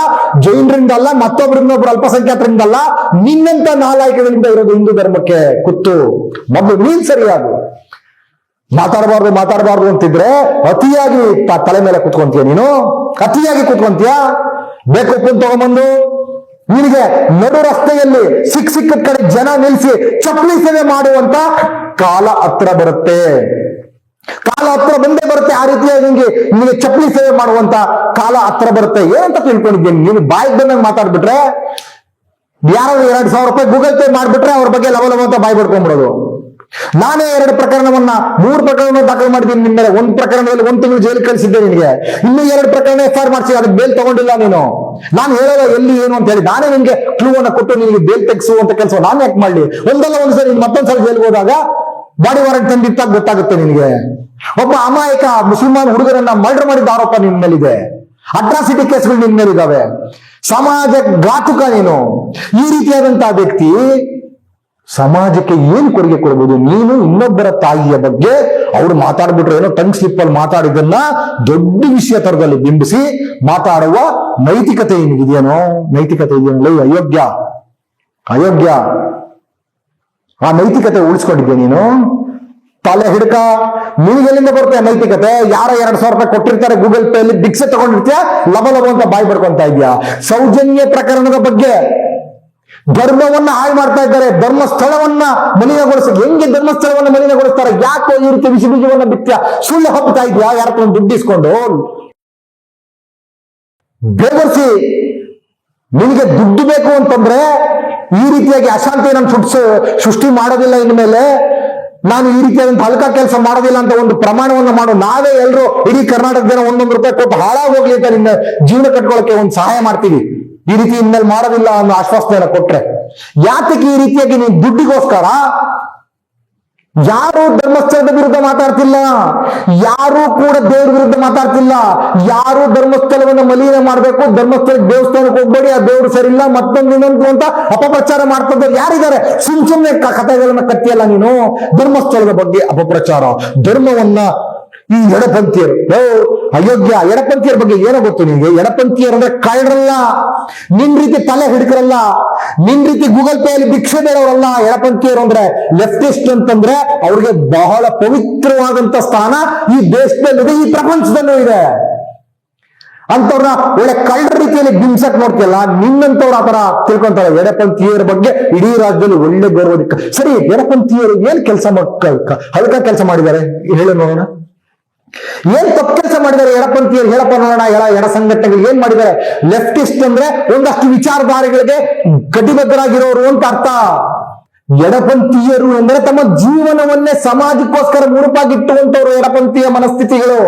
ಜೈನರಿಂದ ಅಲ್ಲ ಮತ್ತೊಬ್ಬರಿಂದ ಒಬ್ರು ಅಲ್ಪಸಂಖ್ಯಾತರಿಂದ ಅಲ್ಲ, ನಿನ್ನಂತ ನಾಲಾಯಕಗಳಿಂದ ಇರೋದು ಹಿಂದೂ ಧರ್ಮಕ್ಕೆ ಕುತ್ತು. ಮೊದಲು ನೀನ್ ಸರಿಯಾಗು ಮಾತಾಡಬಾರ್ದು ಮಾತಾಡಬಾರ್ದು ಅಂತಿದ್ರೆ ಅತಿಯಾಗಿ ತಲೆ ಮೇಲೆ ಕುತ್ಕೊಂತೀಯ ನೀನು? ಅತಿಯಾಗಿ ಕುತ್ಕೊಂತೀಯ? ಬೇಕು ತಗೊಂಬಂದು, ನಿನಗೆ ನಡು ರಸ್ತೆಯಲ್ಲಿ ಸಿಕ್ಕ ಸಿಕ್ಕ ಕಡೆ ಜನ ನಿಲ್ಲಿಸಿ ಚಪ್ಪಲಿ ಸೇವೆ ಮಾಡುವಂತ ಕಾಲ ಹತ್ರ ಬರುತ್ತೆ. ಕಾಲ ಹತ್ರ ಬಂದೇ ಬರುತ್ತೆ ಆ ರೀತಿಯಾಗಿ ನಿಮಗೆ ನಿಮಗೆ ಚಪ್ಪಲಿ ಸೇವೆ ಮಾಡುವಂತ ಕಾಲ ಹತ್ರ ಬರುತ್ತೆ. ಏನಂತ ತಿಳ್ಕೊಂಡಿದ್ದೀನಿ ನೀನು ಬಾಯಿಗೆ ಬಂದಂಗೆ ಮಾತಾಡ್ಬಿಟ್ರೆ ಯಾರು ಎರಡ್ ಸಾವಿರ ರೂಪಾಯಿ ಗೂಗಲ್ ಪೇ ಮಾಡ್ಬಿಟ್ರೆ ಅವ್ರ ಬಗ್ಗೆ ಲವ ಲವ ಅಂತ ಬಾಯ್ ಬಿಡ್ಕೊಂಡ್ಬಿಡೋದು. ನಾನೇ ಎರಡು ಪ್ರಕರಣವನ್ನ, ಮೂರು ಪ್ರಕರಣ ದಾಖಲು ಮಾಡಿದ್ದೀನಿ ನಿಮ್ಮ ಮೇಲೆ. ಒಂದು ಪ್ರಕರಣದಲ್ಲಿ ಒಂದು ತಿಂಗಳು ಜೈಲು ಕಳಿಸಿದ್ದೆ ನಿನಗೆ. ಇನ್ನು ಎರಡು ಪ್ರಕರಣ ಎಫ್ ಆರ್ ಮಾಡಿಸಿ, ಅದಕ್ಕೆ ಬೇಲ್ ತಗೊಂಡಿಲ್ಲ ನೀನು. ನಾನು ಹೇಳೋಲ್ಲ ಎಲ್ಲಿ ಏನು ಅಂತ ಹೇಳಿ. ನಾನೇ ನಿನ್ಗೆ ಕ್ಲೂ ಅನ್ನ ಕೊಟ್ಟು ನಿನಗೆ ಬೇಲ್ ತೆಗ್ಸು ಅಂತ ಕೆಲಸ. ನಾನು ಯಾಕೆ ಮಾಡ್ಲಿ? ಒಂದಲ್ಲ ಒಂದ್ಸರಿ, ಮತ್ತೊಂದ್ಸಲ ಜೈಲಿಗೆ ಹೋದಾಗ ಬಾಡಿ ವಾರಂಟ್ ತಂದಿತ್ತಾಗ ಗೊತ್ತಾಗುತ್ತೆ ನಿನಗೆ. ಒಬ್ಬ ಅಮಾಯಕ ಮುಸಲ್ಮಾನ್ ಹುಡುಗರನ್ನ ಮರ್ಡರ್ ಮಾಡಿದ ಆರೋಪ ನಿನ್ ಮೇಲಿದೆ. ಅಟ್ರಾಸಿಟಿ ಕೇಸ್ಗಳು ನಿನ್ ಮೇಲಿದ್ದಾವೆ ಸಮಾಜ ಘಾತುಕ ನೀನು. ಈ ರೀತಿಯಾದಂತಹ ವ್ಯಕ್ತಿ ಸಮಾಜಕ್ಕೆ ಏನು ಕೊಡುಗೆ ಕೊಡಬಹುದು ನೀನು ಇನ್ನೊಬ್ಬರ ತಾಯಿಯ ಬಗ್ಗೆ ಅವ್ರು ಮಾತಾಡ್ಬಿಟ್ರೆ ಏನೋ ಟಂಗ್ ಸ್ಲಿಪ್ ಅಲ್ಲಿ ಮಾತಾಡಿದ್ದನ್ನ ದೊಡ್ಡ ವಿಷಯ ತರದಲ್ಲಿ ಬಿಂಬಿಸಿ ಮಾತಾಡುವ ನೈತಿಕತೆ ನಿನಗಿದೆಯೇನೋ? ನೈತಿಕತೆ ಇದೆಯೋ? ಅಯೋಗ್ಯ. ಅಯೋಗ್ಯ. ಆ ನೈತಿಕತೆ ಉಳಿಸ್ಕೊಂಡಿದ್ದೆ ನೀನು? ತಲೆ ಹಿಡ್ಕ ನಿನಗೆಲ್ಲಿಂದ ಬರುತ್ತೆ ನೈತಿಕತೆ. ಯಾರ ಎರಡ್ ಸಾವಿರ ರೂಪಾಯಿ ಕೊಟ್ಟಿರ್ತಾರೆ ಗೂಗಲ್ ಪೇ ಅಲ್ಲಿ, ಭಿಕ್ಷೆ ತಗೊಂಡಿರ್ತೀಯ? ಲಭ ಲಭ ಅಂತ ಬಾಯಿ ಪಡ್ಕೊಂತ ಇದೆಯಾ ಸೌಜನ್ಯ ಪ್ರಕರಣದ ಬಗ್ಗೆ ಧರ್ಮವನ್ನ ಹಾಳು ಮಾಡ್ತಾ ಇದ್ದಾರೆ. ಧರ್ಮಸ್ಥಳವನ್ನ ಮಲಿನಗೊಳಿಸ, ಹೆಂಗೆ ಧರ್ಮಸ್ಥಳವನ್ನ ಮಲಿನಗೊಳಿಸ್ತಾರೆ? ಯಾಕೋ ಈ ರೀತಿ ಬಿಸಿ ಬೀಜವನ್ನ ಬಿತ್ತ ಸುಳ್ಳು ಹಬ್ಬತಾ ಇದೆಯಾ? ಯಾರ ದುಡ್ಡು ಇಸ್ಕೊಂಡು? ನಿಮಗೆ ನಿನಗೆ ದುಡ್ಡು ಬೇಕು ಅಂತಂದ್ರೆ ಈ ರೀತಿಯಾಗಿ ಅಶಾಂತಿ ನಾನು ಸೃಷ್ಟಿ ಮಾಡೋದಿಲ್ಲ ಇನ್ಮೇಲೆ. ನಾನು ಈ ರೀತಿಯಾದಂತ ಹಲ್ಕ ಕೆಲಸ ಮಾಡೋದಿಲ್ಲ ಅಂತ ಒಂದು ಪ್ರಮಾಣವನ್ನು ಮಾಡು. ನಾವೇ ಎಲ್ಲರೂ ಇಡೀ ಕರ್ನಾಟಕ ಜನ ಒಂದೊಂದು ರೂಪಾಯಿ ಕೊಟ್ಟು ಹಾಳಾಗೋಗ್ಲಿ ಅಂತ ನಿನ್ನ ಜೀವನ ಕಟ್ಕೊಳಕ್ಕೆ ಒಂದು ಸಹಾಯ ಮಾಡ್ತೀವಿ. ಈ ರೀತಿ ಇನ್ಮೇಲೆ ಮಾಡೋದಿಲ್ಲ ಅನ್ನೋ ಆಶ್ವಾಸನೆಯನ್ನು ಕೊಟ್ರೆ. ಯಾತಕ್ಕೆ ಈ ರೀತಿಯಾಗಿ ನೀನು ದುಡ್ಡಿಗೋಸ್ಕರ ಯಾರು ಧರ್ಮಸ್ಥಳದ ವಿರುದ್ಧ ಮಾತಾಡ್ತಿಲ್ಲ. ಯಾರು ಕೂಡ ದೇವ್ರ ವಿರುದ್ಧ ಮಾತಾಡ್ತಿಲ್ಲ. ಯಾರು ಧರ್ಮಸ್ಥಳವನ್ನು ಮಲಿನ ಮಾಡಬೇಕು. ಧರ್ಮಸ್ಥಳ ದೇವಸ್ಥಾನಕ್ಕೆ ಹೋಗ್ಬೇಡಿ, ಆ ದೇವ್ರು ಸರಿ ಇಲ್ಲ ಮತ್ತೊಂದು ಅಂತ ಅಪಪ್ರಚಾರ ಮಾಡ್ತಿದ್ದಾರೆ ಯಾರಿದ್ದಾರೆ? ಸುಮ್ ಸುಮ್ಮನೆ ಕಥೆಗಳನ್ನ ಕಟ್ಟಿಯಲ್ಲ ನೀನು. ಧರ್ಮಸ್ಥಳದ ಬಗ್ಗೆ ಅಪಪ್ರಚಾರ. ಧರ್ಮವನ್ನ ಈ ಎಡಪಂಥಿಯರು. ಓ ಅಯೋಗ್ಯ ಎಡಪಂಥಿಯರ ಬಗ್ಗೆ ಏನೋ ಗೊತ್ತು ನಿಮಗೆ? ಎಡಪಂಥಿಯರ್ ಅಂದ್ರೆ ಕಳ್ಳರಲ್ಲ, ನಿನ್ ರೀತಿ ತಲೆ ಹಿಡ್ಕರಲ್ಲ, ನಿನ್ ರೀತಿ ಗೂಗಲ್ ಪೇ ಅಲ್ಲಿ ಭಿಕ್ಷೆ ಬೇಡವರಲ್ಲ. ಎಡಪಂಥೀಯರು ಅಂದ್ರೆ ಲೆಫ್ಟಿಸ್ಟ್ ಅಂತಂದ್ರೆ ಅವ್ರಿಗೆ ಬಹಳ ಪವಿತ್ರವಾದಂತ ಸ್ಥಾನ ಈ ದೇಶದಲ್ಲಿದೆ, ಈ ಪ್ರಪಂಚದಲ್ಲೂ ಇದೆ. ಅಂತವ್ರನ್ನ ಒಳ್ಳೆ ಕಳ್ಳ ರೀತಿಯಲ್ಲಿ ಬಿಂಸಕ್ ನೋಡ್ತಿಯಲ್ಲ ನಿನ್ನಂತವ್ರು ಆತರ ತಿಳ್ಕೊಂತಾರೆ. ಎಡಪಂಥೀಯರ ಬಗ್ಗೆ ಇಡೀ ರಾಜ್ಯದಲ್ಲಿ ಒಳ್ಳೆ ಗೌರವ ಸರಿ, ಎಡಪಂಥೀಯರು ಏನ್ ಕೆಲಸ ಹಲ್ಕ ಕೆಲಸ ಮಾಡಿದ್ದಾರೆ? ಹೇಳು ನೋಡೋಣ. ಏನ್ ತಪ್ಪು ಕೆಲಸ ಮಾಡಿದ್ದಾರೆ? ಎಡಪಂಥೀಯರು ಹೇಳಪ್ಪ ನೋಡೋಣ ಎಡ ಎಡ ಸಂಘಟನೆಗಳು ಏನ್ ಮಾಡಿದ್ದಾರೆ? ಲೆಫ್ಟಿಸ್ಟ್ ಅಂದ್ರೆ ಒಂದಷ್ಟು ವಿಚಾರಧಾರೆಗಳಿಗೆ ಕಟಿಬದ್ಧರಾಗಿರೋರು ಅಂತ ಅರ್ಥ. ಎಡಪಂಥೀಯರು ಅಂದ್ರೆ ತಮ್ಮ ಜೀವನವನ್ನೇ ಸಮಾಜಕ್ಕೋಸ್ಕರ ಮುಡುಪಾಗಿಟ್ಟುವಂತವ್ರು ಎಡಪಂಥೀಯ ಮನಸ್ಥಿತಿಗಳು.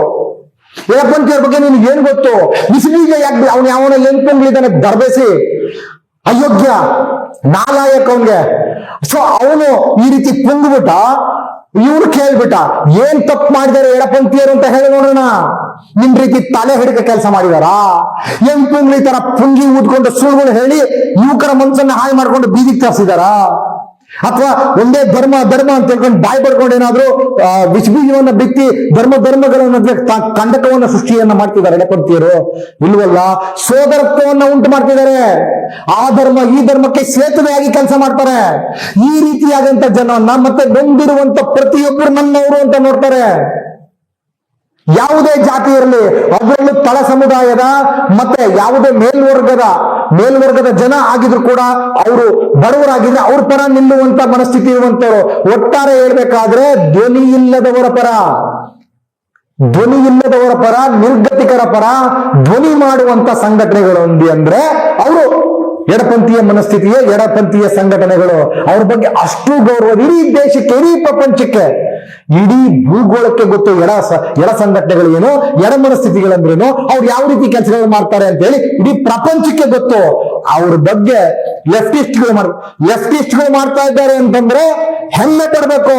ಎಡಪಂಥೀಯರ ಬಗ್ಗೆ ನಿನ್ಗೆ ಏನ್ ಗೊತ್ತು? ಬಿಸಿಲಿಗೆ ಯಾಕೆ ಅವನು ಯಾವನ ಏನ್ ಪೊಂಗ್ಲಿದ್ದಾನೆ ದರ್ಬೇಸಿ ಅಯೋಗ್ಯ, ನಾಲಾಯಕ ಅವನ್ಗೆ. ಸೊ ಅವನು ಈ ರೀತಿ ಪುಂಗ್ಬಿಟ್ಟ ಇವನು ಕೇಳ್ಬಿಟ್ಟ, ಏನ್ ತಪ್ಪು ಮಾಡಿದಾರೆ ಎಡಪಂಥೀಯರು ಅಂತ ಹೇಳಿ ನೋಡೋಣ. ನಿಮ್ ರೀತಿ ತಲೆ ಹಿಡಿದ ಕೆಲಸ ಮಾಡಿದಾರಾ? ಏನ್ ಪುಂಗ್ಲಿ ತರ ಪುಂಗಿ ಊದ್ಕೊಂಡು ಸುಳ್ಳುಗಳು ಹೇಳಿ ಯುವಕರ ಮನಸ್ಸನ್ನ ಹಾಳು ಮಾಡ್ಕೊಂಡು ಬೀದಿಗೆ ತರಿಸಿದಾರಾ? ಅಥವಾ ಒಂದೇ ಧರ್ಮ ಧರ್ಮ ಅಂತ ಹೇಳ್ಕೊಂಡು ಬಾಯಿ ಬರ್ಕೊಂಡು ಏನಾದ್ರು ವಿಷಬೀಜವನ್ನು ಬಿತ್ತಿ ಧರ್ಮ ಧರ್ಮಗಳ ಮಧ್ಯೆ ಕಂದಕವನ್ನ ಸೃಷ್ಟಿಯನ್ನ ಮಾಡ್ತಿದ್ದಾರೆ ಎಡಪಂಥೀಯರು ಇಲ್ವಲ್ಲ? ಸೋದರತ್ವವನ್ನ ಉಂಟು ಮಾಡ್ತಿದ್ದಾರೆ. ಆ ಧರ್ಮ ಈ ಧರ್ಮಕ್ಕೆ ಸೇತುವೆಯಾಗಿ ಕೆಲಸ ಮಾಡ್ತಾರೆ. ಈ ರೀತಿಯಾದಂತ ಜನವನ್ನ ಮತ್ತೆ ನೊಂದಿರುವಂತ ಪ್ರತಿಯೊಬ್ಬರು ನನ್ನವರು ಅಂತ ನೋಡ್ತಾರೆ. ಯಾವುದೇ ಜಾತಿ ಇರಲಿ ಅದರಲ್ಲೂ ತಳ ಸಮುದಾಯದ ಮತ್ತೆ ಯಾವುದೇ ಮೇಲ್ವರ್ಗದ ಮೇಲ್ವರ್ಗದ ಜನ ಆಗಿದ್ರು ಕೂಡ ಅವರು ಬಡವರಾಗಿದ್ರೆ ಅವ್ರ ಪರ ನಿಲ್ಲುವಂತ ಮನಸ್ಥಿತಿ ಇರುವಂತವರು. ಒಟ್ಟಾರೆ ಹೇಳ್ಬೇಕಾದ್ರೆ ಧ್ವನಿ ಇಲ್ಲದವರ ಪರ, ಧ್ವನಿ ಇಲ್ಲದವರ ಪರ, ನಿರ್ಗತಿಕರ ಪರ ಧ್ವನಿ ಮಾಡುವಂತ ಸಂಘಟನೆಗಳು ಅಂದ್ರೆ ಅವರು ಎಡಪಂಥೀಯ ಮನಸ್ಥಿತಿಯ ಎಡಪಂಥೀಯ ಸಂಘಟನೆಗಳು ಅವ್ರ ಬಗ್ಗೆ ಅಷ್ಟು ಗೌರವ ಇಡೀ ದೇಶಕ್ಕೆ, ಇಡೀ ಪ್ರಪಂಚಕ್ಕೆ, ಇಡೀ ಭೂಗೋಳಕ್ಕೆ ಗೊತ್ತು ಎಡ ಎಡ ಸಂಘಟನೆಗಳು ಏನು, ಎಡ ಮನಸ್ಥಿತಿಗಳಂದ್ರೇನು ಅವ್ರು ಯಾವ ರೀತಿ ಕೆಲಸಗಳು ಮಾಡ್ತಾರೆ ಅಂತ ಹೇಳಿ ಇಡೀ ಪ್ರಪಂಚಕ್ಕೆ ಗೊತ್ತು. ಅವ್ರ ಬಗ್ಗೆ ಲೆಫ್ಟಿಸ್ಟ್ಗಳು ಮಾಡ್ ಲೆಫ್ಟಿಸ್ಟ್ಗಳು ಮಾಡ್ತಾ ಇದ್ದಾರೆ ಅಂತಂದ್ರೆ ಹೆಮ್ಮೆ ಪಡ್ಬೇಕು.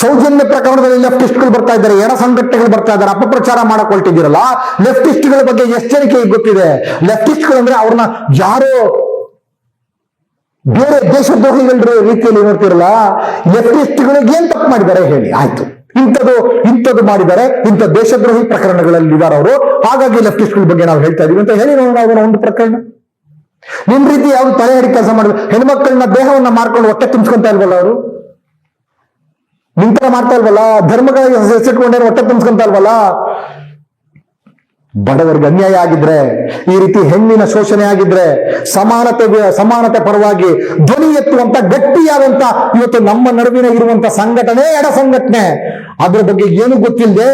ಸೌಜನ್ಯ ಪ್ರಕರಣದಲ್ಲಿ ಲೆಫ್ಟಿಸ್ಟ್ಗಳು ಬರ್ತಾ ಇದ್ದಾರೆ, ಎಡ ಸಂಘಟನೆಗಳು ಬರ್ತಾ ಇದ್ದಾರೆ, ಅಪಪ್ರಚಾರ ಮಾಡಿಕೊಳ್ತಿದ್ದೀರಲ್ಲ ಲೆಫ್ಟಿಸ್ಟ್ಗಳ ಬಗ್ಗೆ ಎಚ್ಚರಿಕೆ ಗೊತ್ತಿದೆ. ಲೆಫ್ಟಿಸ್ಟ್ಗಳು ಅಂದ್ರೆ ಅವ್ರನ್ನ ಯಾರೋ ಬೇರೆ ದೇಶದ್ರೋಹಿಗಳ ರೀತಿಯಲ್ಲಿ ನೋಡ್ತಿರಲ್ಲ ಲೆಫ್ಟಿಸ್ಟ್ಗಳಿಗೆ ಏನ್ ತಪ್ಪು ಮಾಡಿದ್ದಾರೆ ಹೇಳಿ, ಆಯ್ತು. ಇಂಥದ್ದು ಇಂಥದ್ದು ಮಾಡಿದ್ದಾರೆ, ಇಂಥ ದೇಶದ್ರೋಹಿ ಪ್ರಕರಣಗಳಲ್ಲಿ ಇದ್ದಾರೆ ಅವರು. ಹಾಗಾಗಿ ಲೆಫ್ಟಿಸ್ಟ್ಗಳ ಬಗ್ಗೆ ನಾವು ಹೇಳ್ತಾ ಇದೀವಿ ಅಂತ ಹೇಳಿ ನೋಡೋಣ ಒಂದು ಪ್ರಕರಣ. ನಿಮ್ ರೀತಿ ಯಾವ್ದು ತಲೆ ಹಿಡಿ ಕೆಲಸ ಮಾಡಿದ್ರು ಹೆಣ್ಮಕ್ಳನ್ನ ದೇಹವನ್ನ ಮಾರ್ಕೊಂಡು ಹೊಟ್ಟೆ ತುಂಬಿಸ್ಕೊಂತ ಇಲ್ವಲ್ಲ ಅವರು? ನಿಂತರ ಮಾಡ್ತಾ ಇಲ್ವಲ್ಲ? ಧರ್ಮಗಳಿಗೆ ಹೆಸರಿಟ್ಕೊಂಡೇ ಹೊಟ್ಟೆ ತುಂಬಿಸ್ಕೊಂತ ಇಲ್ವಲ್ಲ? ಬಡವರಿಗೆ ಅನ್ಯಾಯ ಆಗಿದ್ರೆ, ಈ ರೀತಿ ಹೆಣ್ಣಿನ ಶೋಷಣೆ ಆಗಿದ್ರೆ, ಸಮಾನತೆ ಸಮಾನತೆ ಪರವಾಗಿ ಧ್ವನಿ ಎತ್ತುವಂತ ಗಟ್ಟಿಯಾದಂತ ಇವತ್ತು ನಮ್ಮ ನಡುವಿನ ಇರುವಂತ ಸಂಘಟನೆ, ಎಡ ಸಂಘಟನೆ. ಅದ್ರ ಬಗ್ಗೆ ಏನು ಗೊತ್ತಿಲ್ಲದೆ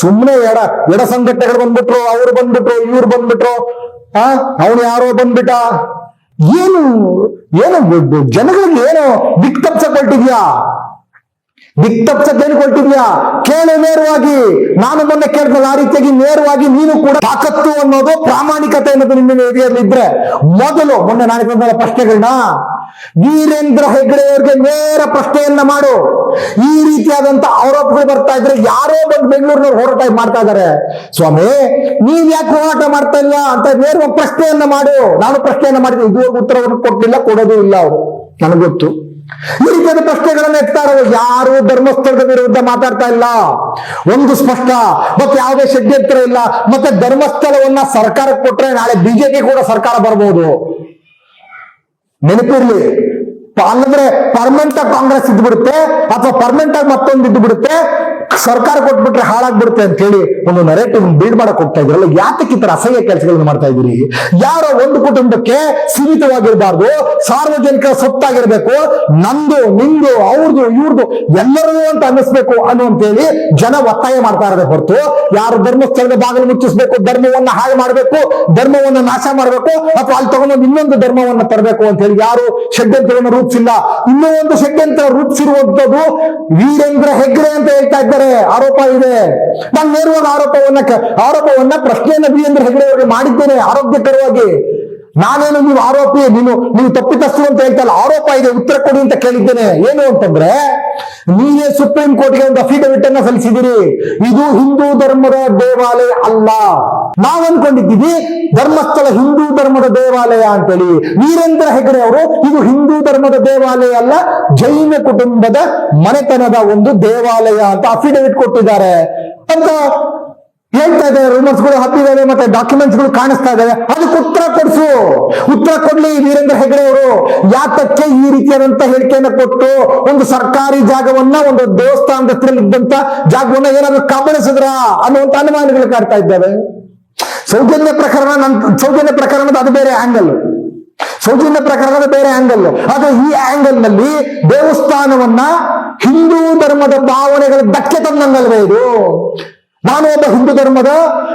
ಸುಮ್ಮನೆ ಎಡ ಎಡ ಸಂಘಟನೆಗಳು ಬಂದ್ಬಿಟ್ರು, ಅವ್ರು ಬಂದ್ಬಿಟ್ರು, ಇವ್ರು ಬಂದ್ಬಿಟ್ರು. ಆ, ಅವನು ಯಾರೋ ಬಂದ್ಬಿಟ್ಟ? ಏನು ಏನು, ಜನಗಳಿಗೆ ಏನು ದಿಕ್ ತಪ್ಸಕೊಳ್ತಿದ್ಯಾ ದಿಕ್ ಕೊಟ್ಟಿದ್ಯಾ ಕೇಳು ನೇರವಾಗಿ. ನಾನು ಮೊನ್ನೆ ಕೇಳ್ಕೊಳ್ಳ ಆ ರೀತಿಯಾಗಿ ನೇರವಾಗಿ ನೀನು ಕೂಡ ತಾಕತ್ತು ಅನ್ನೋದು ಪ್ರಾಮಾಣಿಕತೆ ಅನ್ನೋದು ನಿಮ್ಮ ಏರಿಯಲ್ಲಿ ಇದ್ರೆ ಮೊದಲು ಮೊನ್ನೆ ನಾನು ಕೇಳಿದ ಪ್ರಶ್ನೆಗಳನ್ನ ವೀರೇಂದ್ರ ಹೆಗ್ಡೆಯವ್ರಿಗೆ ಅವರಿಗೆ ನೇರ ಪ್ರಶ್ನೆಯನ್ನ ಮಾಡು. ಈ ರೀತಿಯಾದಂತ ಆರೋಪಗಳು ಬರ್ತಾ ಇದ್ರೆ ಯಾರೋ ಬಂದು ಬೆಂಗಳೂರಿನವ್ರು ಹೋರಾಟ ಮಾಡ್ತಾ ಇದ್ದಾರೆ ಸ್ವಾಮಿ, ನೀವ್ ಯಾಕೆ ಹೋರಾಟ ಮಾಡ್ತಾ ಇಲ್ಲ ಅಂತ ನೇರವಾಗಿ ಪ್ರಶ್ನೆಯನ್ನ ಮಾಡು. ನಾನು ಪ್ರಶ್ನೆಯನ್ನ ಮಾಡಿದ್ದೆ ಇದುವರೆಗೂ ಉತ್ತರವನ್ನು ಕೊಟ್ಟಿಲ್ಲ, ಕೊಡೋದು ಇಲ್ಲ ಅವರು. ನನಗೊತ್ತು ಗೊತ್ತು. ಈ ರೀತಿಯಾದ ಪ್ರಶ್ನೆಗಳನ್ನ ಎತ್ತಾರ. ಯಾರು ಧರ್ಮಸ್ಥಳದ ವಿರುದ್ಧ ಮಾತಾಡ್ತಾ ಇಲ್ಲ. ಒಂದು ಸ್ಪಷ್ಟ, ಮತ್ತೆ ಯಾವುದೇ ಷಡ್ಯಂತ್ರ ಇಲ್ಲ. ಮತ್ತೆ ಧರ್ಮಸ್ಥಳವನ್ನ ಸರ್ಕಾರಕ್ಕೆ ಕೊಟ್ರೆ ನಾಳೆ ಬಿಜೆಪಿ ಕೂಡ ಸರ್ಕಾರ ಬರ್ಬೋದು. ನೆನಪಿರ್ಲಿ, ಅಂದ್ರೆ ಪರ್ಮನೆಂಟ್ ಆಗಿ ಕಾಂಗ್ರೆಸ್ ಇದ್ದು ಬಿಡುತ್ತೆ ಅಥವಾ ಪರ್ಮನೆಂಟ್ ಆಗಿ ಮತ್ತೊಂದು ಇದ್ದು ಬಿಡುತ್ತೆ ಸರ್ಕಾರ ಕೊಟ್ಬಿಟ್ರೆ ಹಾಳಾಗ್ಬಿಡುತ್ತೆ ಅಂತ ಹೇಳಿ ಒಂದು ನರೇಟಿವ್ ಬಿಲ್ಡ್ ಮಾಡಕ್ ಹೋಗ್ತಾ ಇದ್ರಲ್ಲ ಯಾತಕ್ಕೆ ಈ ತರ ಅಸಹ್ಯ ಕೆಲಸಗಳನ್ನು ಮಾಡ್ತಾ ಇದ್ದೀರಿ? ಯಾರೋ ಒಂದು ಕುಟುಂಬಕ್ಕೆ ಸೀಮಿತವಾಗಿರಬಾರ್ದು, ಸಾರ್ವಜನಿಕ ಸೊತ್ತಾಗಿರ್ಬೇಕು, ನಂದು, ನಿಂದು ಅವ್ರದ್ದು ಇವ್ರದ್ದು ಎಲ್ಲರದು ಅಂತ ಅನ್ನಿಸ್ಬೇಕು ಅನ್ನುವಂತೇಳಿ ಜನ ಒತ್ತಾಯ ಮಾಡ್ತಾ ಇರೋದೇ ಹೊರತು, ಯಾರು ಧರ್ಮಸ್ಥಳದ ಬಾಗಿಲು ಮುಚ್ಚಿಸ್ಬೇಕು, ಧರ್ಮವನ್ನ ಹಾಳು ಮಾಡಬೇಕು, ಧರ್ಮವನ್ನ ನಾಶ ಮಾಡಬೇಕು, ಅಥವಾ ಅಲ್ಲಿ ತಗೊಂಡು ಇನ್ನೊಂದು ಧರ್ಮವನ್ನ ತರಬೇಕು ಅಂತ ಹೇಳಿ ಯಾರು ಷಡ್ಯಂತ್ರವನ್ನು ರೂಪಿಸಿಲ್ಲ. ಇನ್ನೂ ಒಂದು ಷಡ್ಯಂತ್ರ ರೂಪಿಸಿರುವಂತದ್ದು ವೀರೇಂದ್ರ ಹೆಗ್ಗಡೆ ಅಂತ ಹೇಳ್ತಾ ಇದ್ದಾರೆ. ಆರೋಪ ಇದೆ. ನಾನು ನೇರವಾಗಿ ಆರೋಪವನ್ನ ಆರೋಪವನ್ನ ಪ್ರಶ್ನೆಯನ್ನ ಎಂದ್ರೆ ಹೆಗಡೆ ಅವರಿಗೆ ಮಾಡಿದ್ದೇನೆ ಆರೋಗ್ಯಕರವಾಗಿ. ನಾನೇನು ನೀವು ಆರೋಪಿ, ನೀನು, ನೀವು ತಪ್ಪಿತಸ್ಥರು ಅಂತ ಹೇಳ್ತಲ್ಲ, ಆರೋಪ ಇದೆ, ಉತ್ತರ ಕೊಡಿ ಅಂತ ಕೇಳಿದ್ದೇನೆ. ಏನು ಅಂತಂದ್ರೆ, ನೀವೇ ಸುಪ್ರೀಂ ಕೋರ್ಟ್ಗೆ ಒಂದು ಅಫಿಡವಿಟ್ ಅನ್ನ ಸಲ್ಲಿಸಿದಿರಿ ಇದು ಹಿಂದೂ ಧರ್ಮದ ದೇವಾಲಯ ಅಲ್ಲ. ನಾವ್ ಅನ್ಕೊಂಡಿದ್ದೀವಿ ಧರ್ಮಸ್ಥಳ ಹಿಂದೂ ಧರ್ಮದ ದೇವಾಲಯ ಅಂತೇಳಿ. ವೀರೇಂದ್ರ ಹೆಗಡೆ ಅವರು, ಇದು ಹಿಂದೂ ಧರ್ಮದ ದೇವಾಲಯ ಅಲ್ಲ, ಜೈನ ಕುಟುಂಬದ ಮನೆತನದ ಒಂದು ದೇವಾಲಯ ಅಂತ ಅಫಿಡವಿಟ್ ಕೊಟ್ಟಿದ್ದಾರೆ. ಅಂತ ಹೇಳ್ತಾ ಇದ್ದಾರೆ ರೂಮರ್ಸ್ಗಳು ಹತ್ತಿದ್ದಾರೆ ಮತ್ತೆ ಡಾಕ್ಯುಮೆಂಟ್ಸ್ಗಳು ಕಾಣಿಸ್ತಾ ಇದ್ದಾವೆ. ಅದಕ್ಕೆ ಉತ್ತರ ಕೊಡಿಸು. ಉತ್ತರ ಕೊಡ್ಲಿ ವೀರೇಂದ್ರ ಹೆಗಡೆ ಅವರು. ಯಾತಕ್ಕೆ ಈ ರೀತಿಯಾದಂತ ಹೇಳಿಕೆಯನ್ನ ಕೊಟ್ಟು ಒಂದು ಸರ್ಕಾರಿ ಜಾಗವನ್ನ, ಒಂದು ದೇವಸ್ಥಾನದ ಹತ್ರದಲ್ಲಿ ಇದ್ದಂತ ಜಾಗವನ್ನ ಏನಾದ್ರು ಕಬಳಿಸಿದ್ರ ಅನ್ನುವಂತ ಅನುಮಾನಗಳು ಕಾಡ್ತಾ ಇದ್ದಾವೆ. ಸೌಜನ್ಯ ಪ್ರಕರಣ ನನ್, ಸೌಜನ್ಯ ಪ್ರಕರಣದ ಅದು ಬೇರೆ ಆಂಗಲ್ ಸೌಜನ್ಯ ಪ್ರಕರಣದ ಬೇರೆ ಆಂಗಲ್ ಆದ್ರೆ ಈ ಆಂಗಲ್ನಲ್ಲಿ ದೇವಸ್ಥಾನವನ್ನ ಹಿಂದೂ ಧರ್ಮದ ಭಾವನೆಗಳ ಧಕ್ಕೆ ತಂದಂಗಲ್ವೇ ಇದು? ನಾನು ಒಬ್ಬ ಹಿಂದೂ ಧರ್ಮದ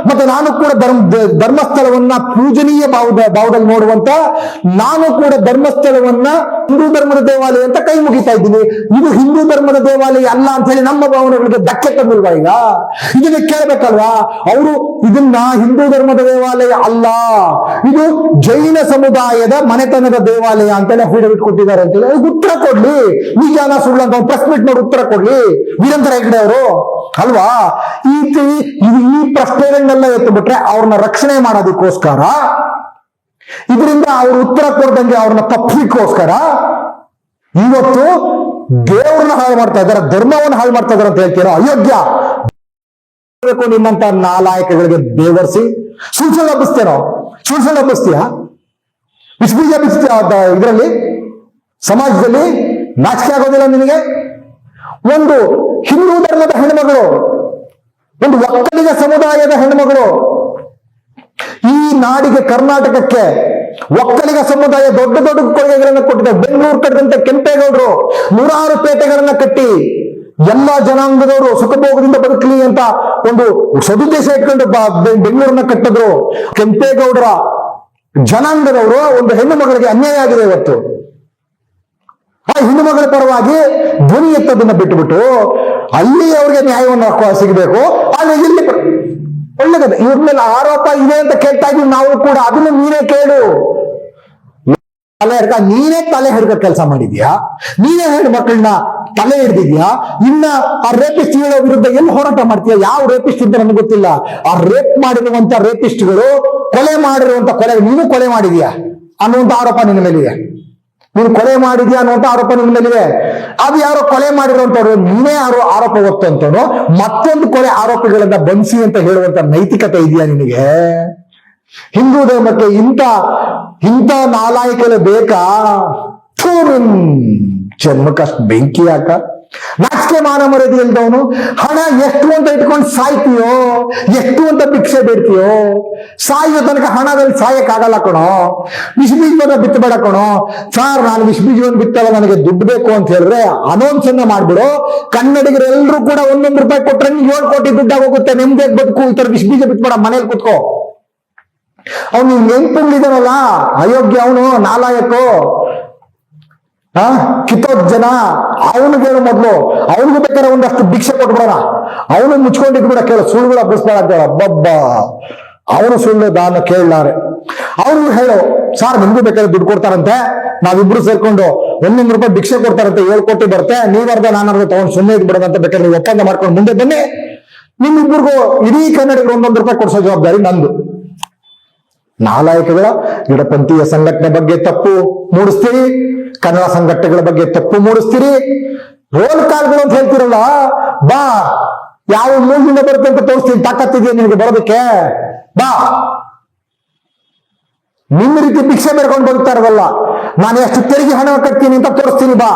ಮತ್ತೆ ನಾನು ಕೂಡ ಧರ್ಮ, ಧರ್ಮಸ್ಥಳವನ್ನ ಪೂಜನೀಯ ಭಾವದ, ಭಾವದಲ್ಲಿ ನೋಡುವಂತ, ನಾನು ಕೂಡ ಧರ್ಮಸ್ಥಳವನ್ನ ಹಿಂದೂ ಧರ್ಮದ ದೇವಾಲಯ ಅಂತ ಕೈ ಮುಗಿತಾ ಇದ್ದೀನಿ. ಇದು ಹಿಂದೂ ಧರ್ಮದ ದೇವಾಲಯ ಅಲ್ಲ ಅಂತ ಹೇಳಿ ನಮ್ಮ ಭಾವನೆಗಳಿಗೆ ಧಕ್ಕೆ ತಂದಿಲ್ವಾ ಈಗ? ಇದನ್ನ ಕೇಳ್ಬೇಕಲ್ವಾ? ಅವರು ಇದನ್ನ ಹಿಂದೂ ಧರ್ಮದ ದೇವಾಲಯ ಅಲ್ಲ. ಇದು ಜೈನ ಸಮುದಾಯದ ಮನೆತನದ ದೇವಾಲಯ ಅಂತ ಅಫಿಡವಿಟ್ ಕೊಟ್ಟಿದ್ದಾರೆ ಅಂತೇಳಿ ಉತ್ತರ ಕೊಡ್ಲಿ. ನಿಜಾನ ಸುಳ್ಳು ಅಂತ ಪ್ರಶ್ನೆ ನೋಡಿ ಉತ್ತರ ಕೊಡ್ಲಿ. ವೀರೇಂದ್ರ ಹೆಗ್ಡೆ ಅವರು. ಅಲ್ವಾ? ಈ ಈ ಪ್ರಶ್ನೆಗಳನ್ನೆಲ್ಲ ಎತ್ತು ಬಿಟ್ರೆ ಅವ್ರನ್ನ ರಕ್ಷಣೆ ಮಾಡೋದಕ್ಕೋಸ್ಕರ, ಇದರಿಂದ ಅವ್ರ ಉತ್ತರ ಕೊಡ್ದಂಗೆ ಅವ್ರನ್ನ ತಪ್ಪಿಕೋಸ್ಕರ ಇವತ್ತು ದೇವ್ರನ್ನ ಹಾಳು ಮಾಡ್ತಾ ಇದ್ದಾರೆ, ಧರ್ಮವನ್ನು ಹಾಳು ಮಾಡ್ತಾ ಇದಾರೆ ಅಂತ ಹೇಳ್ತೀರಾ? ಅಯೋಗ್ಯ. ನಿಮ್ಮಂತ ನಾಲಾಯಕಗಳಿಗೆ ಬೇವರ್ಸಿ. ಸುಳ್ಸಲ್ ಹಬ್ಬಿಸ್ತೇನೋ ಸುಳ್ಸಲ್ ಹಬ್ಬಿಸ್ತೀಯ ಬಿಸಿ ಬಿಸ್ತೀಯ ಇದರಲ್ಲಿ? ಸಮಾಜದಲ್ಲಿ ನಾಚಿಕೆ ಆಗೋದಿಲ್ಲ ನಿನಗೆ? ಒಂದು ಹಿಂದೂ ಧರ್ಮದ ಹೆಣ್ಮಗಳು, ಒಂದು ಒಕ್ಕಲಿಗ ಸಮುದಾಯದ ಹೆಣ್ಮಗಳು. ಈ ನಾಡಿಗೆ ಕರ್ನಾಟಕಕ್ಕೆ ಒಕ್ಕಲಿಗ ಸಮುದಾಯ ದೊಡ್ಡ ದೊಡ್ಡ ಕೊಡುಗೆಗಳನ್ನು ಕೊಟ್ಟಿದೆ. ಬೆಂಗಳೂರು ಕಟ್ಟಿದಂತೆ ಕೆಂಪೇಗೌಡರು ನೂರಾರು ಪೇಟೆಗಳನ್ನ ಕಟ್ಟಿ ಎಲ್ಲ ಜನಾಂಗದವರು ಸುಖಭೋಗದಿಂದ ಬದುಕಲಿ ಅಂತ ಒಂದು ಸದುದ್ದೇಶ ಇಟ್ಕೊಂಡು ಬೆಂಗಳೂರನ್ನ ಕಟ್ಟಿದ್ರು. ಕೆಂಪೇಗೌಡರ ಜನಾಂಗದವರು ಒಂದು ಹೆಣ್ಣು ಮಗಳಿಗೆ ಅನ್ಯಾಯ ಆಗಿದೆ ಇವತ್ತು. ಆ ಹೆಣ್ಣು ಮಗಳ ಪರವಾಗಿ ಧ್ವನಿ ಎತ್ತದನ್ನ ಬಿಟ್ಟುಬಿಟ್ಟು ಅಲ್ಲಿ ಅವ್ರಿಗೆ ನ್ಯಾಯವನ್ನು ಸಿಗಬೇಕು. ಅಲ್ಲಿ ಇಲ್ಲಿ ಒಳ್ಳೆಗದೆ ಇವ್ರ ಮೇಲೆ ಆರೋಪ ಇದೆ ಅಂತ ಕೆಟ್ಟಾಗಿ ನಾವು ಕೂಡ. ಅದನ್ನು ನೀನೇ ಕೇಳು. ತಲೆ ಹಿಡ್ಕ, ನೀನೇ ತಲೆ ಹಿಡ್ಕ ಕೆಲಸ ಮಾಡಿದ್ಯಾ? ನೀನೇ ಹೆಣ್ಣು ಮಕ್ಕಳನ್ನ ತಲೆ ಹಿಡ್ದಿದ್ಯಾ? ಇನ್ನ ಆ ರೇಪಿಸ್ಟ್ ಹೇಳೋ ವಿರುದ್ಧ ಎಲ್ಲಿ ಹೋರಾಟ ಮಾಡ್ತೀಯ? ಯಾವ ರೇಪಿಸ್ಟ್ ಅಂತ ನನಗೆ ಗೊತ್ತಿಲ್ಲ. ಆ ರೇಪ್ ಮಾಡಿರುವಂತ ರೇಪಿಸ್ಟ್ಗಳು ಕೊಲೆ ಮಾಡಿರುವಂತ ಕೊಲೆ, ನೀನು ಕೊಲೆ ಮಾಡಿದ್ಯಾ ಅನ್ನುವಂತ ಆರೋಪ ನಿನ್ನ ಮೇಲಿದೆ. ನೀನು ಕೊಲೆ ಮಾಡಿದ್ಯಾ ಅನ್ನುವಂತ ಆರೋಪ ನಿಮ್ಮ ಮೇಲಿದೆ. ಅದು ಯಾರೋ ಕೊಲೆ ಮಾಡಿರುವಂತವ್ರು ನೀನೇ ಯಾರೋ ಆರೋಪ ಹೊತ್ತಂತನು ಮತ್ತೊಂದು ಕೊಲೆ ಆರೋಪಿಗಳನ್ನ ಬಂಧಿಸಿ ಅಂತ ಹೇಳುವಂತ ನೈತಿಕತೆ ಇದೆಯಾ ನಿನಗೆ? ಹಿಂದೂ ಧರ್ಮಕ್ಕೆ ಇಂಥ ಇಂಥ ನಾಲಾಯಕಲೆ ಬೇಕಾ? ಜನ್ಮಕ್ಕಷ್ಟು ಬೆಂಕಿ ಯಾಕ ನಾಚಿಕೆ ಮಾನ ಮರ್ಯಾದೆ ಇಲ್ದವನು, ಹಣ ಎಷ್ಟು ಅಂತ ಇಟ್ಕೊಂಡು ಸಾಯ್ತೀಯೋ, ಎಷ್ಟು ಅಂತ ಭಿಕ್ಷೆ ಬಿಡ್ತೀಯೋ ಸಾಯೋ ತನಕ ಹಣದಲ್ಲಿ ಸಾಯಕ್ಕಾಗಲ್ಲ ಕಣೋ, ವಿಷಬೀಜವನ್ನ ಬಿತ್ತಬೇಡ ಕಣೋ. ಸಾರ್, ನಾನು ವಿಷಬೀಜವನ್ನು ಬಿತ್ತಲ್ಲ, ನನಗೆ ದುಡ್ಡು ಬೇಕು ಅಂತ ಹೇಳಿದ್ರೆ ಅನೌನ್ಸ್ ಅನ್ನ ಮಾಡ್ಬಿಡು ಕನ್ನಡಿಗರೆಲ್ಲರೂ ಕೂಡ ಒಂದೊಂದು ರೂಪಾಯಿ ಕೊಟ್ರೆ ಏಳು ಕೋಟಿ ದುಡ್ಡಾಗ ಹೋಗುತ್ತೆ ನಿಮ್ಗೆ ಬದುಕು, ಈ ತರ ವಿಷಬೀಜ ಬಿತ್ಬೇಡ, ಮನೇಲಿ ಕುತ್ಕೋ. ಅವನು ನೆನ್ಪುಗಳಿದಾನಲ್ಲ ಅಯೋಗ್ಯ ಅವನು, ನಾಲಾಯಕು. ಆ ಕಿತ್ತೋದ್ ಜನ ಅವನಿಗೇನು ಮೊದಲು. ಅವನಿಗೆ ಬೇಕಾದ್ರೆ ಒಂದಷ್ಟು ಭಿಕ್ಷೆ ಕೊಟ್ಬಿಡೋಣ. ಅವನು ಮುಚ್ಕೊಂಡಿಟ್ಬಿಡ ಕೇಳು, ಸುಳ್ಳುಗಳ ಹಬ್ಬಿಸ್ಬೇಡ ಅಂತ ಹೇಳ. ಬಬ್ಬ ಅವನು ಸುಳ್ಳು, ದಾನ ಕೇಳಲಾರೆ. ಅವನು ಹೇಳು, ಸಾರ್, ನಿಮ್ಗೂ ಬೇಕಾದ್ರೆ ದುಡ್ಡು ಕೊಡ್ತಾರಂತೆ. ನಾವಿಬ್ರು ಸೇರ್ಕೊಂಡು ಒಂದೊಂದು ರೂಪಾಯಿ ಭಿಕ್ಷೆ ಕೊಡ್ತಾರಂತೆ, ಏಳು ಕೋಟಿ ಬರುತ್ತೆ. ನೀವರ್ಧ ನಾನರ್ಧ ತಗೊಂಡು ಸುಮ್ಮನೆ ಇದ್ ಅಂತ ಬೇಕಾದ್ರೆ ನೀವು ಒಪ್ಪಂದ ಮಾಡ್ಕೊಂಡು ಮುಂದೆ ಬನ್ನಿ. ನಿಮ್ಮಿಬ್ಬರಿಗೂ ಇಡೀ ಕನ್ನಡಿಗರು ಒಂದೊಂದು ರೂಪಾಯಿ ಕೊಡ್ಸೋ ಜವಾಬ್ದಾರಿ ನಂದು. ನಾಲಾಯಕಗಳ ಗಿಡಪಂಥೀಯ ಸಂಘಟನೆ ಬಗ್ಗೆ ತಪ್ಪು ಮೂಡಿಸ್ತೀರಿ. ಕನ್ನಡ ಸಂಘಟನೆಗಳ ಬಗ್ಗೆ ತಪ್ಪು ಮೂಡಿಸ್ತೀರಿ? ರೋಲ್ ಕಾರ್ಡ್ಗಳು ಅಂತ ಹೇಳ್ತಿರಲ್ಲ, ಬಾ, ಯಾವ ಮೂಲದಿಂದ ಬರುತ್ತೆ ಅಂತ ತೋರಿಸ್ತೀನಿ ತಾಕತ್ತಿದೆಯಾ ನಿಮಗೆ ಬರೋದಕ್ಕೆ, ಬಾ. ನಿಮ್ಮ ರೀತಿ ಭಿಕ್ಷೆ ಬೇಡ್ಕೊಂಡು ಬರ್ತಾ ಇರೋದಲ್ಲ, ನಾನು ಎಷ್ಟು ತೆರಿಗೆ ಹಣ ಕಟ್ತೀನಿ ಅಂತ ತೋರಿಸ್ತೀನಿ, ಬಾ.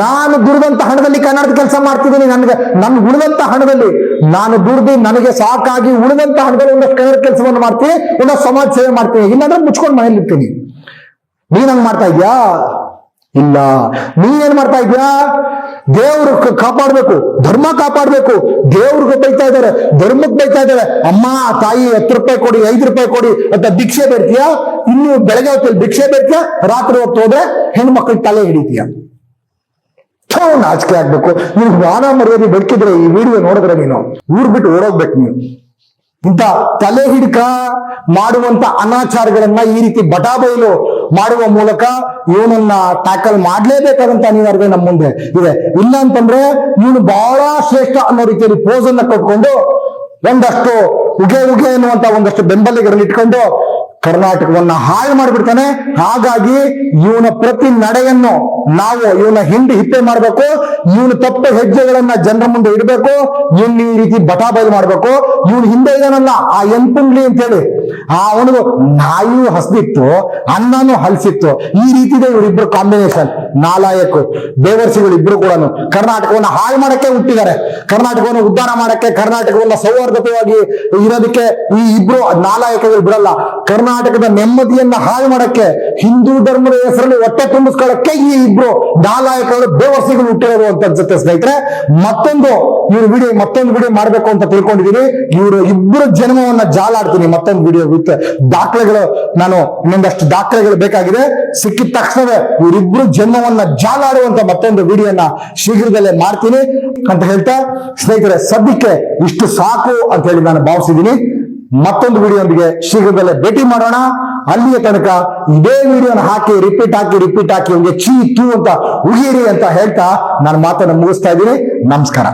ನಾನು ದುಡಿದಂತ ಹಣದಲ್ಲಿ ಕನ್ನಡದ ಕೆಲಸ ಮಾಡ್ತಿದ್ದೀನಿ, ನನಗೆ, ನನ್ ಉಳಿದಂತ ಹಣದಲ್ಲಿ, ನಾನು ದುಡ್ದು ನನಗೆ ಸಾಕಾಗಿ ಉಳಿದಂತ ಹಣದಲ್ಲಿ ಒಂದಷ್ಟು ಕನ್ನಡ ಕೆಲಸವನ್ನು ಮಾಡ್ತೀನಿ ಒಂದಷ್ಟು ಸಮಾಜ ಸೇವೆ ಮಾಡ್ತೀನಿ, ಇಲ್ಲಾಂದ್ರೆ ಮುಚ್ಕೊಂಡು ಮನೇಲಿ ಇರ್ತೀನಿ ನೀನ್ ಹಂಗ್ ಮಾಡ್ತಾ ಇದ್ಯಾ? ಇಲ್ಲ. ನೀನೇನ್ ಮಾಡ್ತಾ ಇದ್ಯಾ? ದೇವ್ರ ಕಾಪಾಡ್ಬೇಕು. ಧರ್ಮ ಕಾಪಾಡ್ಬೇಕು. ದೇವ್ರಿಗೆ ಬೈತಾ ಇದ್ದಾರೆ. ಧರ್ಮಕ್ಕೆ ಬೈತಾ ಇದ್ದಾರೆ. ಅಮ್ಮ, ತಾಯಿ, ಹತ್ತು ರೂಪಾಯಿ ಕೊಡಿ, ಐದು ರೂಪಾಯಿ ಕೊಡಿ ಅಂತ ಭಿಕ್ಷೆ ಬೇಡ್ತೀಯಾ? ಇನ್ನು ಬೆಳಗ್ಗೆ ಹೊತ್ತಲ್ಲಿ ಭಿಕ್ಷೆ ಬೇಡ್ತೀಯಾ? ರಾತ್ರಿ ಹೊತ್ತು ಹೋದ್ರೆ ಹೆಣ್ಮಕ್ಳಿಗೆ ತಲೆ ಹಿಡಿತೀಯ? ನಾಚಿಕೆ ಆಗ್ಬೇಕು. ನೀನು ಮಾನ ಮರ್ಯಾದೆ ಬೆಳಕಿದ್ರೆ ಈ ವಿಡಿಯೋ ನೋಡಿದ್ರೆ ನೀನು ಊರ್ ಬಿಟ್ಟು ಓಡೋಗ್ಬೇಕು ನೀನು ಇಂಥ ತಲೆ ಹಿಡ್ಕ ಮಾಡುವಂತ ಅನಾಚಾರಗಳನ್ನ ಈ ರೀತಿ ಬಟಾಬೈಲು ಮಾಡುವ ಮೂಲಕ ಇವನನ್ನ ಟ್ಯಾಕಲ್ ಮಾಡ್ಲೇಬೇಕಾದಂತ ಅನಿವಾರ್ಯ ನಮ್ಮ ಮುಂದೆ ಇದೆ. ಇಲ್ಲ ಅಂತಂದ್ರೆ ಇವನು ಬಹಳ ಶ್ರೇಷ್ಠ ಅನ್ನೋ ರೀತಿಯಲ್ಲಿ ಪೋಸನ್ನ ಅನ್ನ ಕಟ್ಕೊಂಡು ಒಂದಷ್ಟು ಉಗೆ ಉಗೆ ಎನ್ನುವಂತ ಒಂದಷ್ಟು ಬೆಂಬಲಿಗರನ್ನ ಇಟ್ಕೊಂಡು ಕರ್ನಾಟಕವನ್ನ ಹಾಳು ಮಾಡಿಬಿಡ್ತಾನೆ. ಹಾಗಾಗಿ ಇವನ ಪ್ರತಿ ನಡೆಯನ್ನು ನಾವು ಇವನ ಹಿಂಡಿ ಹಿಪ್ಪೆ ಮಾಡಬೇಕು. ಇವನ ತಪ್ಪು ಹೆಜ್ಜೆಗಳನ್ನ ಜನರ ಮುಂದೆ ಇಡಬೇಕು. ಇವನ್ ಈ ರೀತಿ ಬಟಾಬೈಲ್ ಮಾಡಬೇಕು. ಇವನು ಹಿಂದೆ ಇದಾನಲ್ಲ ಆ ಎಂಪುಂಗ್ಲಿ ಅಂತ ಹೇಳಿ ಆ ಅವನಿಗೂ ನಾಯಿಯೂ ಹಸ್ದಿತ್ತು, ಅನ್ನನೂ ಹಲ್ಸಿತ್ತು. ಈ ರೀತಿ ಇದೆ ಇವರಿಬ್ರು ಕಾಂಬಿನೇಷನ್ ನಾಲಾಯಕು ದೇವರ್ಸಿಗಳು ಇಬ್ರು ಕೂಡ ಕರ್ನಾಟಕವನ್ನ ಹಾಳು ಮಾಡಕ್ಕೆ ಹುಟ್ಟಿದ್ದಾರೆ. ಕರ್ನಾಟಕವನ್ನು ಉದ್ಧಾರ ಮಾಡಕ್ಕೆ, ಕರ್ನಾಟಕವನ್ನ ಸೌಹಾರ್ದತೆಯಾಗಿ ಇರೋದಕ್ಕೆ ಈ ಇಬ್ರು ನಾಲಾಯಕಗಳು ಬಿಡಲ್ಲ. ಕರ್ನಾಟಕದ ನೆಮ್ಮದಿಯನ್ನ ಹಾಳು ಮಾಡಕ್ಕೆ ಹಿಂದೂ ಧರ್ಮದ ಹೆಸರಲ್ಲಿ ಹೊಟ್ಟೆ ತುಂಬಿಸ್ಕೊಳ್ಳಕ್ಕೆ ಈ ಇಬ್ರು ನಾಲಾಯಕರು ಬೇವರ್ಸಿಗಳು ಹುಟ್ಟಿರೋದು ಅಂತ ಅನ್ಸುತ್ತೆ ಸ್ನೇಹಿತರೆ. ಮತ್ತೊಂದು ಇವ್ರ ವಿಡಿಯೋ ಮತ್ತೊಂದು ವಿಡಿಯೋ ಮಾಡ್ಬೇಕು ಅಂತ ತಿಳ್ಕೊಂಡಿದೀನಿ. ಇವರು ಇಬ್ಬರು ಜನ್ಮವನ್ನ ಜಾಲಾಡ್ತೀನಿ ಮತ್ತೊಂದು ವಿಡಿಯೋ ವಿತ್ ದಾಖಲೆಗಳು. ನಾನು ಇನ್ನೊಂದಷ್ಟು ದಾಖಲೆಗಳು ಬೇಕಾಗಿದೆ. ಸಿಕ್ಕಿದ ತಕ್ಷಣವೇ ಇವರಿಬ್ರು ಜನ್ಮವನ್ನ ಜಾಲಾಡುವಂತ ಮತ್ತೊಂದು ವಿಡಿಯೋನ ಶೀಘ್ರದಲ್ಲೇ ಮಾಡ್ತೀನಿ ಅಂತ ಹೇಳ್ತಾ, ಸ್ನೇಹಿತರೆ, ಸದ್ಯಕ್ಕೆ ಇಷ್ಟು ಸಾಕು ಅಂತ ಹೇಳಿ ನಾನು ಭಾವಿಸಿದ್ದೀನಿ. ಮತ್ತೊಂದು ವಿಡಿಯೋದೊಂದಿಗೆ ಶೀಘ್ರದಲ್ಲೇ ಭೇಟಿ ಮಾಡೋಣ. ಅಲ್ಲಿಯ ತನಕ ಇದೇ ವಿಡಿಯೋನ ಹಾಕಿ ರಿಪೀಟ್ ಹಾಕಿ ರಿಪೀಟ್ ಹಾಕಿ ಹಂಗೆ ಚೀ ತೂ ಅಂತ ಉಗಿರಿ ಅಂತ ಹೇಳ್ತಾ ನಾನು ಮಾತನ್ನ ಮುಗಿಸ್ತಾ ಇದ್ದೀನಿ. ನಮಸ್ಕಾರ.